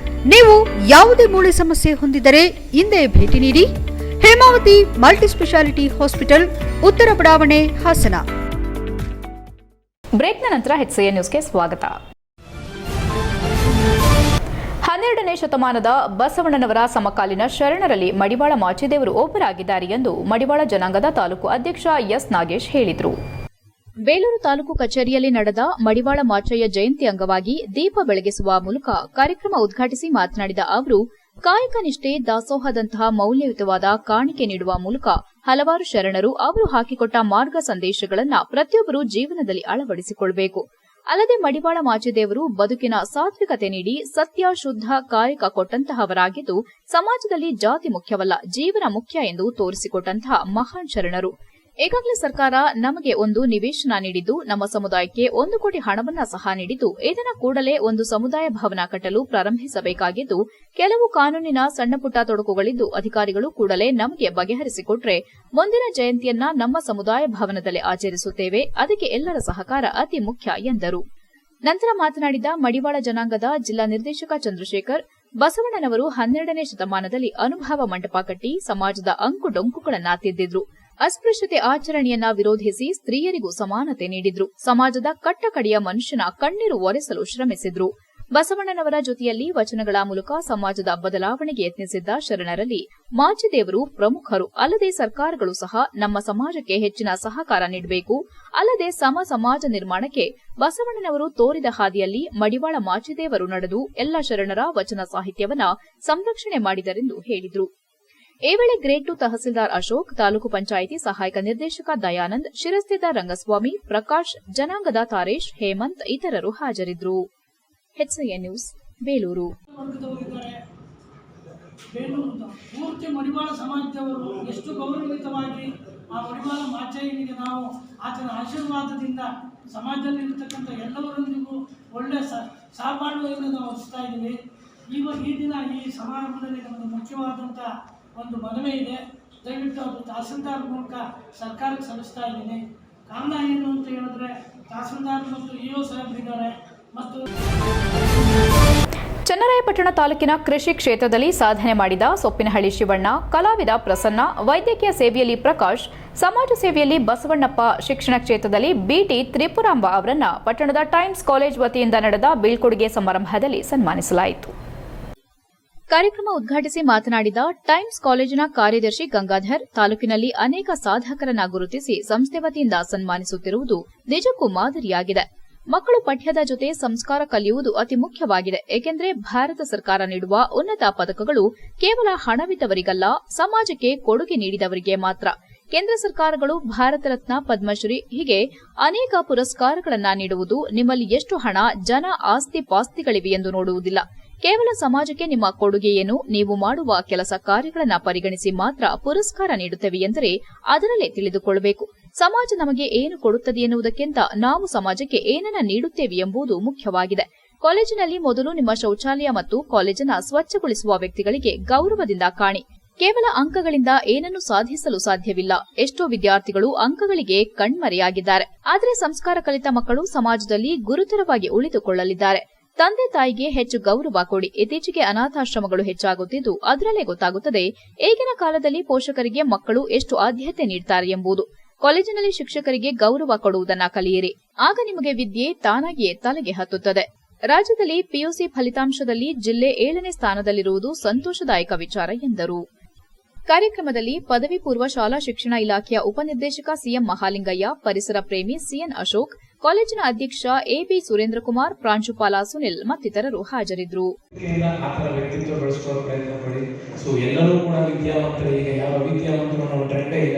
ನೀವು ಯಾವುದೇ ಮೂಳೆ ಸಮಸ್ಯೆ ಹೊಂದಿದರೆ ಹಿಂದೆ ಭೇಟಿ ನೀಡಿ. ಹೇಮಾವತಿ ಮಲ್ಟಿ ಸ್ಪೆಷಾಲಿಟಿ ಹಾಸ್ಪಿಟಲ್, ಉತ್ತರ ಬಡಾವಣೆ, ಹಾಸನ. ಬ್ರೇಕ್ನ ನಂತರ ಹೆಚ್ಎನ್ ನ್ಯೂಸ್ಗೆ ಸ್ವಾಗತ. ಹನ್ನೆರಡನೇ ಶತಮಾನದ ಬಸವಣ್ಣನವರ ಸಮಕಾಲೀನ ಶರಣರಲ್ಲಿ ಮಡಿವಾಳ ಮಾಚಿದೇವರು ಒಬ್ಬರಾಗಿದ್ದಾರೆ ಎಂದು ಮಡಿವಾಳ ಜನಾಂಗದ ತಾಲೂಕು ಅಧ್ಯಕ್ಷ ಎಸ್ ನಾಗೇಶ್ ಹೇಳಿದರು. ಬೇಲೂರು ತಾಲೂಕು ಕಚೇರಿಯಲ್ಲಿ ನಡೆದ ಮಡಿವಾಳ ಮಾಚಯ್ಯ ಜಯಂತಿ ಅಂಗವಾಗಿ ದೀಪ ಬೆಳಗಿಸುವ ಮೂಲಕ ಕಾರ್ಯಕ್ರಮ ಉದ್ಘಾಟಿಸಿ ಮಾತನಾಡಿದ ಅವರು, ಕಾಯಕ ನಿಷ್ಠೆ ದಾಸೋಹದಂತಹ ಮೌಲ್ಯಯುತವಾದ ಕಾಣಿಕೆ ನೀಡುವ ಮೂಲಕ ಹಲವಾರು ಶರಣರು ಅವರು ಹಾಕಿಕೊಟ್ಟ ಮಾರ್ಗ ಸಂದೇಶಗಳನ್ನು ಪ್ರತಿಯೊಬ್ಬರು ಜೀವನದಲ್ಲಿ ಅಳವಡಿಸಿಕೊಳ್ಳಬೇಕು ಅಲ್ಲದೆ ಮಡಿವಾಳ ಮಾಚಿದೇವರು ಬದುಕಿನ ಸಾತ್ವಿಕತೆ ನೀಡಿ ಸತ್ಯ, ಶುದ್ಧ, ಕಾಯಕ ಕೊಟ್ಟಂತಹವರಾಗಿದ್ದು, ಸಮಾಜದಲ್ಲಿ ಜಾತಿ ಮುಖ್ಯವಲ್ಲ, ಜೀವನ ಮುಖ್ಯ ಎಂದು ತೋರಿಸಿಕೊಟ್ಟಂತಹ ಮಹಾನ್ ಶರಣರು. ಈಗಾಗಲೇ ಸರ್ಕಾರ ನಮಗೆ ಒಂದು ನಿವೇಶನ ನೀಡಿದ್ದು, ನಮ್ಮ ಸಮುದಾಯಕ್ಕೆ ಒಂದು ಕೋಟಿ ಹಣವನ್ನ ಸಹ ನೀಡಿದ್ದು, ಇದನ್ನ ಕೂಡಲೇ ಒಂದು ಸಮುದಾಯ ಭವನ ಕಟ್ಟಲು ಪ್ರಾರಂಭಿಸಬೇಕಾಗಿದ್ದು, ಕೆಲವು ಕಾನೂನಿನ ಸಣ್ಣಪುಟ್ಟ ತೊಡಕುಗಳಿದ್ದು, ಅಧಿಕಾರಿಗಳು ಕೂಡಲೇ ನಮಗೆ ಬಗೆಹರಿಸಿಕೊಟ್ರೆ ಮುಂದಿನ ಜಯಂತಿಯನ್ನ ನಮ್ಮ ಸಮುದಾಯ ಭವನದಲ್ಲಿ ಆಚರಿಸುತ್ತೇವೆ. ಅದಕ್ಕೆ ಎಲ್ಲರ ಸಹಕಾರ ಅತಿ ಮುಖ್ಯ ಎಂದರು. ನಂತರ ಮಾತನಾಡಿದ ಮಡಿವಾಳ ಜನಾಂಗದ ಜಿಲ್ಲಾ ನಿರ್ದೇಶಕ ಚಂದ್ರಶೇಖರ್, ಬಸವಣ್ಣನವರು ಹನ್ನೆರಡನೇ ಶತಮಾನದಲ್ಲಿ ಅನುಭವ ಮಂಟಪ ಕಟ್ಟಿ ಸಮಾಜದ ಅಂಕು ಡೊಂಕುಗಳನ್ನ ತಿದ್ದಿದ್ರು. ಅಸ್ಪೃಶ್ಯತೆ ಆಚರಣೆಯನ್ನ ವಿರೋಧಿಸಿ ಸ್ತ್ರೀಯರಿಗೂ ಸಮಾನತೆ ನೀಡಿದ್ರು. ಸಮಾಜದ ಕಟ್ಟಕಡೆಯ ಮನುಷ್ಯನ ಕಣ್ಣೀರು ಒರೆಸಲು ಶ್ರಮಿಸಿದ್ರು. ಬಸವಣ್ಣನವರ ಜೊತೆಯಲ್ಲಿ ವಚನಗಳ ಮೂಲಕ ಸಮಾಜದ ಬದಲಾವಣೆಗೆ ಯತ್ನಿಸಿದ್ದ ಶರಣರಲ್ಲಿ ಮಾಚಿದೇವರು ಪ್ರಮುಖರು. ಅಲ್ಲದೆ ಸರ್ಕಾರಗಳು ಸಹ ನಮ್ಮ ಸಮಾಜಕ್ಕೆ ಹೆಚ್ಚಿನ ಸಹಕಾರ ನೀಡಬೇಕು. ಅಲ್ಲದೆ ಸಮ ಸಮಾಜ ನಿರ್ಮಾಣಕ್ಕೆ ಬಸವಣ್ಣನವರು ತೋರಿದ ಹಾದಿಯಲ್ಲಿ ಮಡಿವಾಳ ಮಾಚಿದೇವರು ನಡೆದು ಎಲ್ಲ ಶರಣರ ವಚನ ಸಾಹಿತ್ಯವನ್ನ ಸಂರಕ್ಷಣೆ ಮಾಡಿದರೆಂದು ಹೇಳಿದರು. ಈ ವೇಳೆ ಗ್ರೇಡ್ ಟು ತಹಸೀಲ್ದಾರ್ ಅಶೋಕ್, ತಾಲೂಕು ಪಂಚಾಯಿತಿ ಸಹಾಯಕ ನಿರ್ದೇಶಕ ದಯಾನಂದ್ ಶಿರಸ್ತೇದಾರ್ ರಂಗಸ್ವಾಮಿ, ಪ್ರಕಾಶ್, ಜನಾಂಗದ ತಾರೇಶ್, ಹೇಮಂತ್ ಇತರರು ಹಾಜರಿದ್ದರು. ನ್ಯೂಸ್, ಬೇಲೂರು. ಪೂರ್ತಿ ಮಡಿವಾಳ ಸಮಾಜದವರು ಎಷ್ಟು ಗೌರವಯುತವಾಗಿ ಆ ಮಡಿವಾಳ ಮಾಚಯ್ಯನಿಗೆ ನಾವು ಆತನ ಆಶೀರ್ವಾದದಿಂದ ಸಮಾಜದಲ್ಲಿ ಇರ್ತಕ್ಕಂಥ ಎಲ್ಲವರೊಂದಿಗೂ ಒಳ್ಳೆಯ ಸ, ಸಹಬಾಳ್ವೆಯನ್ನು ನಾವು ಹರಿಸ್ತಾ ಇದ್ದೀವಿ. ಈ ದಿನ ಈ ಸಮಾರಂಭದಲ್ಲಿ ನಮ್ಮದು ಮುಖ್ಯವಾದಂಥ ಒಂದು ಮನವಿ ಇದೆ. ದಯವಿಟ್ಟು ಅದು ತಹಸೀಲ್ದಾರ್ ಮೂಲಕ ಸರ್ಕಾರಕ್ಕೆ ಸಲ್ಲಿಸ್ತಾ ಇದ್ದೀನಿ. ಕಾರಣ ಏನು ಅಂತ ಹೇಳಿದ್ರೆ, ತಹಸೀಲ್ದಾರ್ ಮತ್ತು ಇ ಒ ಸಾಹೇಬ್ರಿದ್ದಾರೆ ಮತ್ತು ಚನ್ನರಾಯಪಟ್ಟಣ ತಾಲೂಕಿನ ಕೃಷಿ ಕ್ಷೇತ್ರದಲ್ಲಿ ಸಾಧನೆ ಮಾಡಿದ ಸೊಪ್ಪಿನಹಳ್ಳಿ ಶಿವಣ್ಣ, ಕಲಾವಿದ ಪ್ರಸನ್ನ, ವೈದ್ಯಕೀಯ ಸೇವೆಯಲ್ಲಿ ಪ್ರಕಾಶ್, ಸಮಾಜ ಸೇವೆಯಲ್ಲಿ ಬಸವಣ್ಣಪ್ಪ ಶಿಕ್ಷಣ ಕ್ಷೇತ್ರದಲ್ಲಿ ಬಿಟಿ ತ್ರಿಪುರಾಂಬ ಅವರನ್ನು ಪಟ್ಟಣದ ಟೈಮ್ಸ್ ಕಾಲೇಜ್ ವತಿಯಿಂದ ನಡೆದ ಬೀಳ್ಕೊಡುಗೆ ಸಮಾರಂಭದಲ್ಲಿ ಸನ್ಮಾನಿಸಲಾಯಿತು. ಕಾರ್ಯಕ್ರಮ ಉದ್ಘಾಟಿಸಿ ಮಾತನಾಡಿದ ಟೈಮ್ಸ್ ಕಾಲೇಜಿನ ಕಾರ್ಯದರ್ಶಿ ಗಂಗಾಧರ್, ತಾಲೂಕಿನಲ್ಲಿ ಅನೇಕ ಸಾಧಕರನ್ನ ಗುರುತಿಸಿ ಸಂಸ್ಥೆ ವತಿಯಿಂದ ಸನ್ಮಾನಿಸುತ್ತಿರುವುದು ನಿಜಕ್ಕೂ ಮಾದರಿಯಾಗಿದೆ. ಮಕ್ಕಳು ಪಠ್ಯದ ಜೊತೆ ಸಂಸ್ಕಾರ ಕಲಿಯುವುದು ಅತಿ ಮುಖ್ಯವಾಗಿದೆ. ಏಕೆಂದರೆ ಭಾರತ ಸರ್ಕಾರ ನೀಡುವ ಉನ್ನತ ಪದಕಗಳು ಕೇವಲ ಹಣವಿದ್ದವರಿಗಲ್ಲ, ಸಮಾಜಕ್ಕೆ ಕೊಡುಗೆ ನೀಡಿದವರಿಗೆ ಮಾತ್ರ. ಕೇಂದ್ರ ಸರ್ಕಾರಗಳು ಭಾರತ ರತ್ನ, ಪದ್ಮಶ್ರೀ ಹೀಗೆ ಅನೇಕ ಪುರಸ್ಕಾರಗಳನ್ನು ನೀಡುವುದು ನಿಮ್ಮಲ್ಲಿ ಎಷ್ಟು ಹಣ, ಜನ ಆಸ್ತಿ ಪಾಸ್ತಿಗಳಿವೆ ಎಂದು ನೋಡುವುದಿಲ್ಲ. ಕೇವಲ ಸಮಾಜಕ್ಕೆ ನಿಮ್ಮ ಕೊಡುಗೆಯನ್ನು ನೀವು ಮಾಡುವ ಕೆಲಸ ಕಾರ್ಯಗಳನ್ನು ಪರಿಗಣಿಸಿ ಮಾತ್ರ ಪುರಸ್ಕಾರ ನೀಡುತ್ತೇವೆ ಎಂದರೆ ಅದರಲ್ಲೇ ತಿಳಿದುಕೊಳ್ಳಬೇಕು ಸಮಾಜ ನಮಗೆ ಏನು ಕೊಡುತ್ತದೆ ಎನ್ನುವುದಕ್ಕಿಂತ ನಾವು ಸಮಾಜಕ್ಕೆ ಏನನ್ನ ನೀಡುತ್ತೇವೆ ಎಂಬುದು ಮುಖ್ಯವಾಗಿದೆ. ಕಾಲೇಜಿನಲ್ಲಿ ಮೊದಲು ನಿಮ್ಮ ಶೌಚಾಲಯ ಮತ್ತು ಕಾಲೇಜನ್ನು ಸ್ವಚ್ಛಗೊಳಿಸುವ ವ್ಯಕ್ತಿಗಳಿಗೆ ಗೌರವದಿಂದ ಕಾಣಿ. ಕೇವಲ ಅಂಕಗಳಿಂದ ಏನನ್ನು ಸಾಧಿಸಲು ಸಾಧ್ಯವಿಲ್ಲ. ಎಷ್ಟೋ ವಿದ್ಯಾರ್ಥಿಗಳು ಅಂಕಗಳಿಗೆ ಕಣ್ಮರೆಯಾಗಿದ್ದಾರೆ. ಆದರೆ ಸಂಸ್ಕಾರ ಕಲಿತ ಮಕ್ಕಳು ಸಮಾಜದಲ್ಲಿ ಗುರುತರವಾಗಿ ಉಳಿದುಕೊಳ್ಳಲಿದ್ದಾರೆ. ತಂದೆ ತಾಯಿಗೆ ಹೆಚ್ಚು ಗೌರವ ಕೊಡಿ. ಇತ್ತೀಚೆಗೆ ಅನಾಥಾಶ್ರಮಗಳು ಹೆಚ್ಚಾಗುತ್ತಿದ್ದು, ಅದರಲ್ಲೇ ಗೊತ್ತಾಗುತ್ತದೆ, ಈಗಿನ ಕಾಲದಲ್ಲಿ ಪೋಷಕರಿಗೆ ಮಕ್ಕಳು ಎಷ್ಟು ಆದ್ಯತೆ ನೀಡುತ್ತಾರೆ ಎಂಬುದು. ಕಾಲೇಜಿನಲ್ಲಿ ಶಿಕ್ಷಕರಿಗೆ ಗೌರವ ಕೊಡುವುದನ್ನ ಕಲಿಯಿರಿ. ಆಗ ನಿಮಗೆ ವಿದ್ಯೆ ತಾನಾಗಿಯೇ ತಲೆಗೆ ಹತ್ತುತ್ತದೆ. ರಾಜ್ಯದಲ್ಲಿ ಪಿಯುಸಿ ಫಲಿತಾಂಶದಲ್ಲಿ ಜಿಲ್ಲೆ ಏಳನೇ ಸ್ಥಾನದಲ್ಲಿರುವುದು ಸಂತೋಷದಾಯಕ ವಿಚಾರ ಎಂದರು. ಕಾರ್ಯಕ್ರಮದಲ್ಲಿ ಪದವಿ ಪೂರ್ವ ಶಾಲಾ ಶಿಕ್ಷಣ ಇಲಾಖೆಯ ಉಪನಿರ್ದೇಶಕ ಸಿಎಂ ಮಹಾಲಿಂಗಯ್ಯ, ಪರಿಸರ ಪ್ರೇಮಿ ಸಿಎನ್ ಅಶೋಕ್ ಕಾಲೇಜಿನ ಅಧ್ಯಕ್ಷ ಎಬಿ ಸುರೇಂದ್ರ ಸುರೇಂದ್ರಕುಮಾರ್, ಪ್ರಾಂಶುಪಾಲ ಸುನಿಲ್ ಮತ್ತಿತರರು ಹಾಜರಿದ್ದರು. ಆ ಥರ ವ್ಯಕ್ತಿತ್ವ ಬೆಳೆಸ್ಕೊಳ್ಳೋ ಪ್ರಯತ್ನ ಪಡಿ. ಸೊ ಎಲ್ಲರೂ ಕೂಡ ವಿದ್ಯಾವಂತರು ಈಗ ಯಾವ ವಿದ್ಯಾವಂತರು ಅನ್ನೋ ಟ್ರೆಂಡೇ ಇಲ್ಲ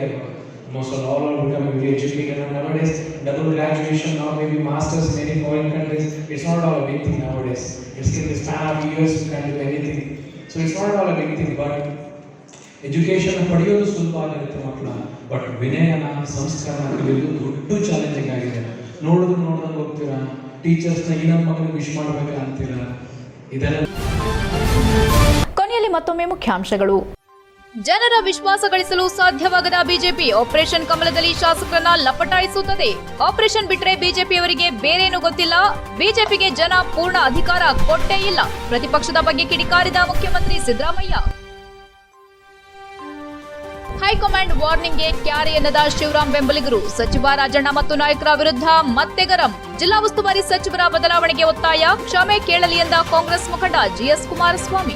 most all all are become very educated and nowadays double graduation not maybe masters many foreign countries it's not all a big thing nowadays it's in the span of years you can do anything so it's not all a but education ಪಡೆಯೋದು ಸುಲಭ ಆಗಿರುತ್ತೆ ಮಕ್ಕಳ. But ವಿನಯನ, ಸಂಸ್ಕಾರ ಕಲಿಯೋದು ದೊಡ್ಡ challenging ಆಗಿದೆ. ನೋಡಿದ್ರು ನೋಡ್ದಂಗೆ ಹೋಗ್ತೀರಾ ಟೀಚರ್ಸ್ನ ಈ ನಮ್ಮ ವಿಶ್ ಮಾಡ್ಬೇಕಾ ಅಂತೀರಾ? ಇದೆಲ್ಲ ಕೊನೆಯಲ್ಲಿ ಮತ್ತೊಮ್ಮೆ ಮುಖ್ಯಾಂಶಗಳು. ಜನರ ವಿಶ್ವಾಸ ಗಳಿಸಲು ಸಾಧ್ಯವಾಗದ ಬಿಜೆಪಿ ಆಪರೇಷನ್ ಕಮಲದಲ್ಲಿ ಶಾಸಕರನ್ನ ಲಪಟಾಯಿಸುತ್ತದೆ. ಆಪರೇಷನ್ ಬಿಟ್ರೆ ಬಿಜೆಪಿಯವರಿಗೆ ಬೇರೇನು ಗೊತ್ತಿಲ್ಲ. ಬಿಜೆಪಿಗೆ ಜನ ಪೂರ್ಣ ಅಧಿಕಾರ ಕೊಟ್ಟೇ ಇಲ್ಲ. ಪ್ರತಿಪಕ್ಷದ ಬಗ್ಗೆ ಕಿಡಿಕಾರಿದ ಮುಖ್ಯಮಂತ್ರಿ ಸಿದ್ದರಾಮಯ್ಯ. ಹೈಕಮಾಂಡ್ ವಾರ್ನಿಂಗ್ಗೆ ಕ್ಯಾರೆ ಎನ್ನದ ಶಿವರಾಂ ಬೆಂಬಲಿಗರು, ಸಚಿವ ರಾಜಣ್ಣ ಮತ್ತು ನಾಯಕರ ವಿರುದ್ಧ ಮತ್ತೆ ಗರಂ. ಜಿಲ್ಲಾ ಉಸ್ತುವಾರಿ ಸಚಿವರ ಬದಲಾವಣೆಗೆ ಒತ್ತಾಯ, ಕ್ಷಮೆ ಕೇಳಲಿ ಎಂದ ಕಾಂಗ್ರೆಸ್ ಮುಖಂಡ ಜಿಎಸ್ ಕುಮಾರಸ್ವಾಮಿ.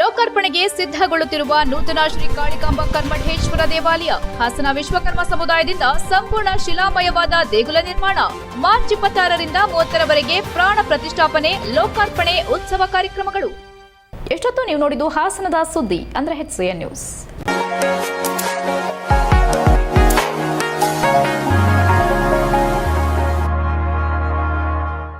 ಲೋಕಾರ್ಪಣೆಗೆ ಸಿದ್ಧಗೊಳ್ಳುತ್ತಿರುವ ನೂತನ ಶ್ರೀ ಕಾಳಿಕಾಂಬ ಕರ್ಮಠೇಶ್ವರ ದೇವಾಲಯ, ಹಾಸನ ವಿಶ್ವಕರ್ಮ ಸಮುದಾಯದಿಂದ ಸಂಪೂರ್ಣ ಶಿಲಾಮಯವಾದ ದೇಗುಲ ನಿರ್ಮಾಣ, ಮಾರ್ಚ್ ಇಪ್ಪತ್ತಾರರಿಂದ ಮೂವತ್ತರವರೆಗೆ ಪ್ರಾಣ ಪ್ರತಿಷ್ಠಾಪನೆ, ಲೋಕಾರ್ಪಣೆ, ಉತ್ಸವ ಕಾರ್ಯಕ್ರಮಗಳು. ಎಷ್ಟೊತ್ತು ನೀವು ನೋಡಿದ್ದು ಹಾಸನದ ಸುದ್ದಿ ಅಂದ್ರೆ ಹೆಚ್ ನ್ಯೂಸ್